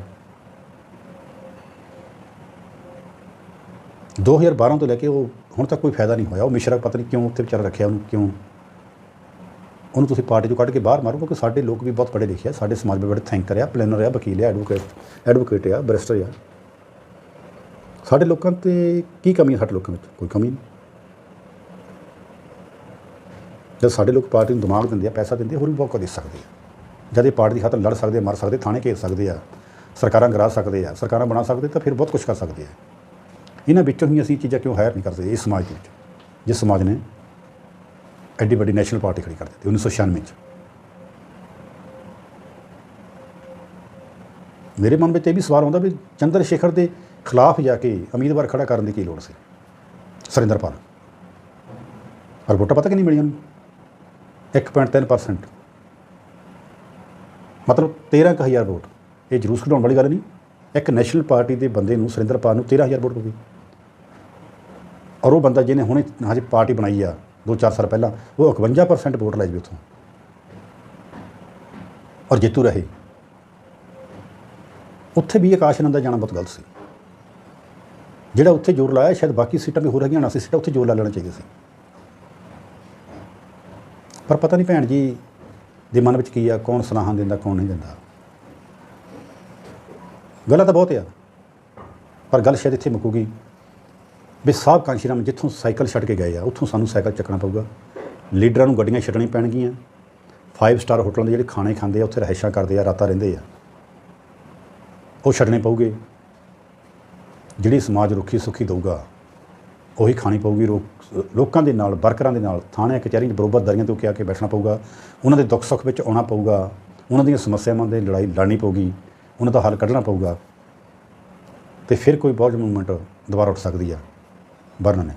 2012 ਤੋਂ ਲੈ ਕੇ ਉਹ ਹੁਣ ਤੱਕ ਕੋਈ ਫਾਇਦਾ ਨਹੀਂ ਹੋਇਆ। ਉਹ ਮਿਸ਼ਰਾ ਪਤਾ ਨਹੀਂ ਕਿਉਂ ਉੱਥੇ ਵਿਚਾਰਾ ਰੱਖਿਆ ਉਹਨੂੰ ਕਿਉਂ? ਉਹਨੂੰ ਤੁਸੀਂ ਪਾਰਟੀ ਚੋਂ ਕੱਢ ਕੇ ਬਾਹਰ ਮਾਰੋ ਕਿਉਂਕਿ ਸਾਡੇ ਲੋਕ ਵੀ ਬਹੁਤ ਪੜ੍ਹੇ ਲਿਖੇ ਆ। ਸਾਡੇ ਸਮਾਜ ਵਿੱਚ ਬੜੇ ਥੈਂਕਰ ਆ ਪਲੈਨਰ ਆ ਵਕੀਲ ਆ ਐਡਵੋਕੇਟ ਐਡਵੋਕੇਟ ਆ ਬੈਰਿਸਟਰ ਆ। ਸਾਡੇ ਲੋਕਾਂ ਤੇ ਕੀ ਕਮੀ ਹੈ ਸਾਡੇ ਲੋਕਾਂ ਵਿੱਚ? ਕੋਈ ਕਮੀ ਨਹੀਂ। ਜਦ ਸਾਡੇ ਲੋਕ ਪਾਰਟੀ ਨੂੰ ਦਿਮਾਗ ਦਿੰਦੇ ਆ ਪੈਸਾ ਦਿੰਦੇ ਆ, ਹੋਰ ਵੀ ਬਹੁਤ ਕੁਝ ਦੇ ਸਕਦੇ ਆ। ਜਦ ਇਹ ਪਾਰਟੀ ਦੀ ਖਾਤਰ ਲੜ ਸਕਦੇ, ਮਰ ਸਕਦੇ, ਥਾਣੇ ਘੇਰ ਸਕਦੇ ਆ, ਸਰਕਾਰਾਂ ਗਰਾ ਸਕਦੇ ਆ, ਸਰਕਾਰਾਂ ਬਣਾ ਸਕਦੇ, ਤਾਂ ਫਿਰ ਬਹੁਤ ਕੁਝ ਕਰ ਸਕਦੇ ਆ। ਇਹਨਾਂ ਵਿੱਚੋਂ ਹੀ ਅਸੀਂ ਇਹ ਚੀਜ਼ਾਂ ਕਿਉਂ ਹਾਇਰ ਨਹੀਂ ਕਰ ਸਕਦੇ ਇਸ ਸਮਾਜ ਦੇ ਵਿੱਚ? ਜਿਸ ਸਮਾਜ ਨੇ ਐਡੀ ਵੱਡੀ ਨੈਸ਼ਨਲ ਪਾਰਟੀ ਖੜੀ ਕਰ ਦਿੱਤੀ 1996 ਚ। ਮੇਰੇ ਮਨ ਵਿੱਚ ਇਹ ਵੀ ਸਵਾਲ ਆਉਂਦਾ ਵੀ ਚੰਦਰ ਸ਼ੇਖਰ ਦੇ ਖਿਲਾਫ ਜਾ ਕੇ ਉਮੀਦਵਾਰ ਖੜਾ ਕਰਨ ਦੀ ਕੀ ਲੋੜ ਸੀ? ਸੁਰਿੰਦਰਪਾਲ ਪਰ ਵੋਟਾਂ ਪਤਾ ਕਿ ਨਹੀਂ ਮਿਲੀਆਂ ਉਹਨੂੰ? 1.3% ਮਤਲਬ 13000 ਵੋਟ। ਇਹ ਜ਼ਰੂਰ ਕਢਾਉਣ ਵਾਲੀ ਗੱਲ ਨਹੀਂ। ਇੱਕ ਨੈਸ਼ਨਲ ਪਾਰਟੀ ਦੇ ਬੰਦੇ ਨੂੰ ਸੁਰਿੰਦਰਪਾਲ ਨੂੰ 13000 ਵੋਟ ਪਈ ਔਰ ਉਹ ਬੰਦਾ ਜਿਹਨੇ ਹੁਣੇ ਹਜੇ ਪਾਰਟੀ ਬਣਾਈ ਆ 2-4 ਸਾਲ ਪਹਿਲਾਂ, ਉਹ 51% ਵੋਟ ਲੈ ਜਵੇ ਉੱਥੋਂ ਔਰ ਜੇਤੂ ਰਹੇ। ਉੱਥੇ ਵੀ ਆਕਾਸ਼ ਆਨੰਦ ਦਾ ਜਾਣਾ ਬਹੁਤ ਗਲਤ ਸੀ। ਜਿਹੜਾ ਉੱਥੇ ਜ਼ੋਰ ਲਾਇਆ, ਸ਼ਾਇਦ ਬਾਕੀ ਸੀਟਾਂ ਵੀ ਹੋ ਰਹੀਆਂ ਨਾ ਸੀ, ਸੀਟਾਂ ਉੱਥੇ ਜ਼ੋਰ ਲਾ ਲੈਣਾ ਚਾਹੀਦਾ ਸੀ। ਪਰ ਪਤਾ ਨਹੀਂ ਭੈਣ ਜੀ ਦੇ ਮਨ ਵਿੱਚ ਕੀ ਆ, ਕੌਣ ਸਲਾਹਾਂ ਦਿੰਦਾ, ਕੌਣ ਨਹੀਂ ਦਿੰਦਾ। ਗੱਲਾਂ ਤਾਂ ਬਹੁਤ ਆ, ਪਰ ਗੱਲ ਸ਼ਾਇਦ ਇੱਥੇ ਮੁੱਕੂਗੀ ਵੀ ਸਾਹਿਬ ਕਾਂਸ਼ੀਰਾਮ ਜਿੱਥੋਂ ਸਾਈਕਲ ਛੱਡ ਕੇ ਗਏ ਆ, ਉੱਥੋਂ ਸਾਨੂੰ ਸਾਈਕਲ ਚੱਕਣਾ ਪਊਗਾ। ਲੀਡਰਾਂ ਨੂੰ ਗੱਡੀਆਂ ਛੱਡਣੀ ਪੈਣਗੀਆਂ। 5 ਸਟਾਰ ਹੋਟਲਾਂ ਦੇ ਜਿਹੜੇ ਖਾਣੇ ਖਾਂਦੇ ਆ, ਉੱਥੇ ਰਹਿਸ਼ਾਂ ਕਰਦੇ ਆ, ਰਾਤਾਂ ਰਹਿੰਦੇ ਆ। ਉਹ ਛੱਡਣੇ ਪਊਗੇ। ਜਿਹੜੀ ਸਮਾਜ ਰੁੱਖੀ ਸੁੱਖੀ ਦਊਗਾ ਉਹੀ ਖਾਣੀ ਪਊਗੀ ਲੋਕ ਲੋਕਾਂ ਦੇ ਨਾਲ, ਵਰਕਰਾਂ ਦੇ ਨਾਲ ਥਾਣਿਆਂ ਕਚਹਿਰੀਆਂ 'ਚ ਬਰੋਬਰ ਦਰੀਆਂ ਤੋਂ ਕਿਹਾ ਕੇ ਬੈਠਣਾ ਪਊਗਾ। ਉਹਨਾਂ ਦੇ ਦੁੱਖ ਸੁੱਖ ਵਿੱਚ ਆਉਣਾ ਪਊਗਾ। ਉਹਨਾਂ ਦੀਆਂ ਸਮੱਸਿਆਵਾਂ ਦੇ ਲੜਾਈ ਲੜਨੀ ਪਊਗੀ। ਉਹਨਾਂ ਦਾ ਹੱਲ ਕੱਢਣਾ ਪਊਗਾ। ਤੇ ਫਿਰ ਕੋਈ ਬਹੁਤ ਮੂਵਮੈਂਟ ਦੁਬਾਰਾ ਉੱਠ ਸਕਦੀ ਆ। ਵਰਨਨ ਹੈ।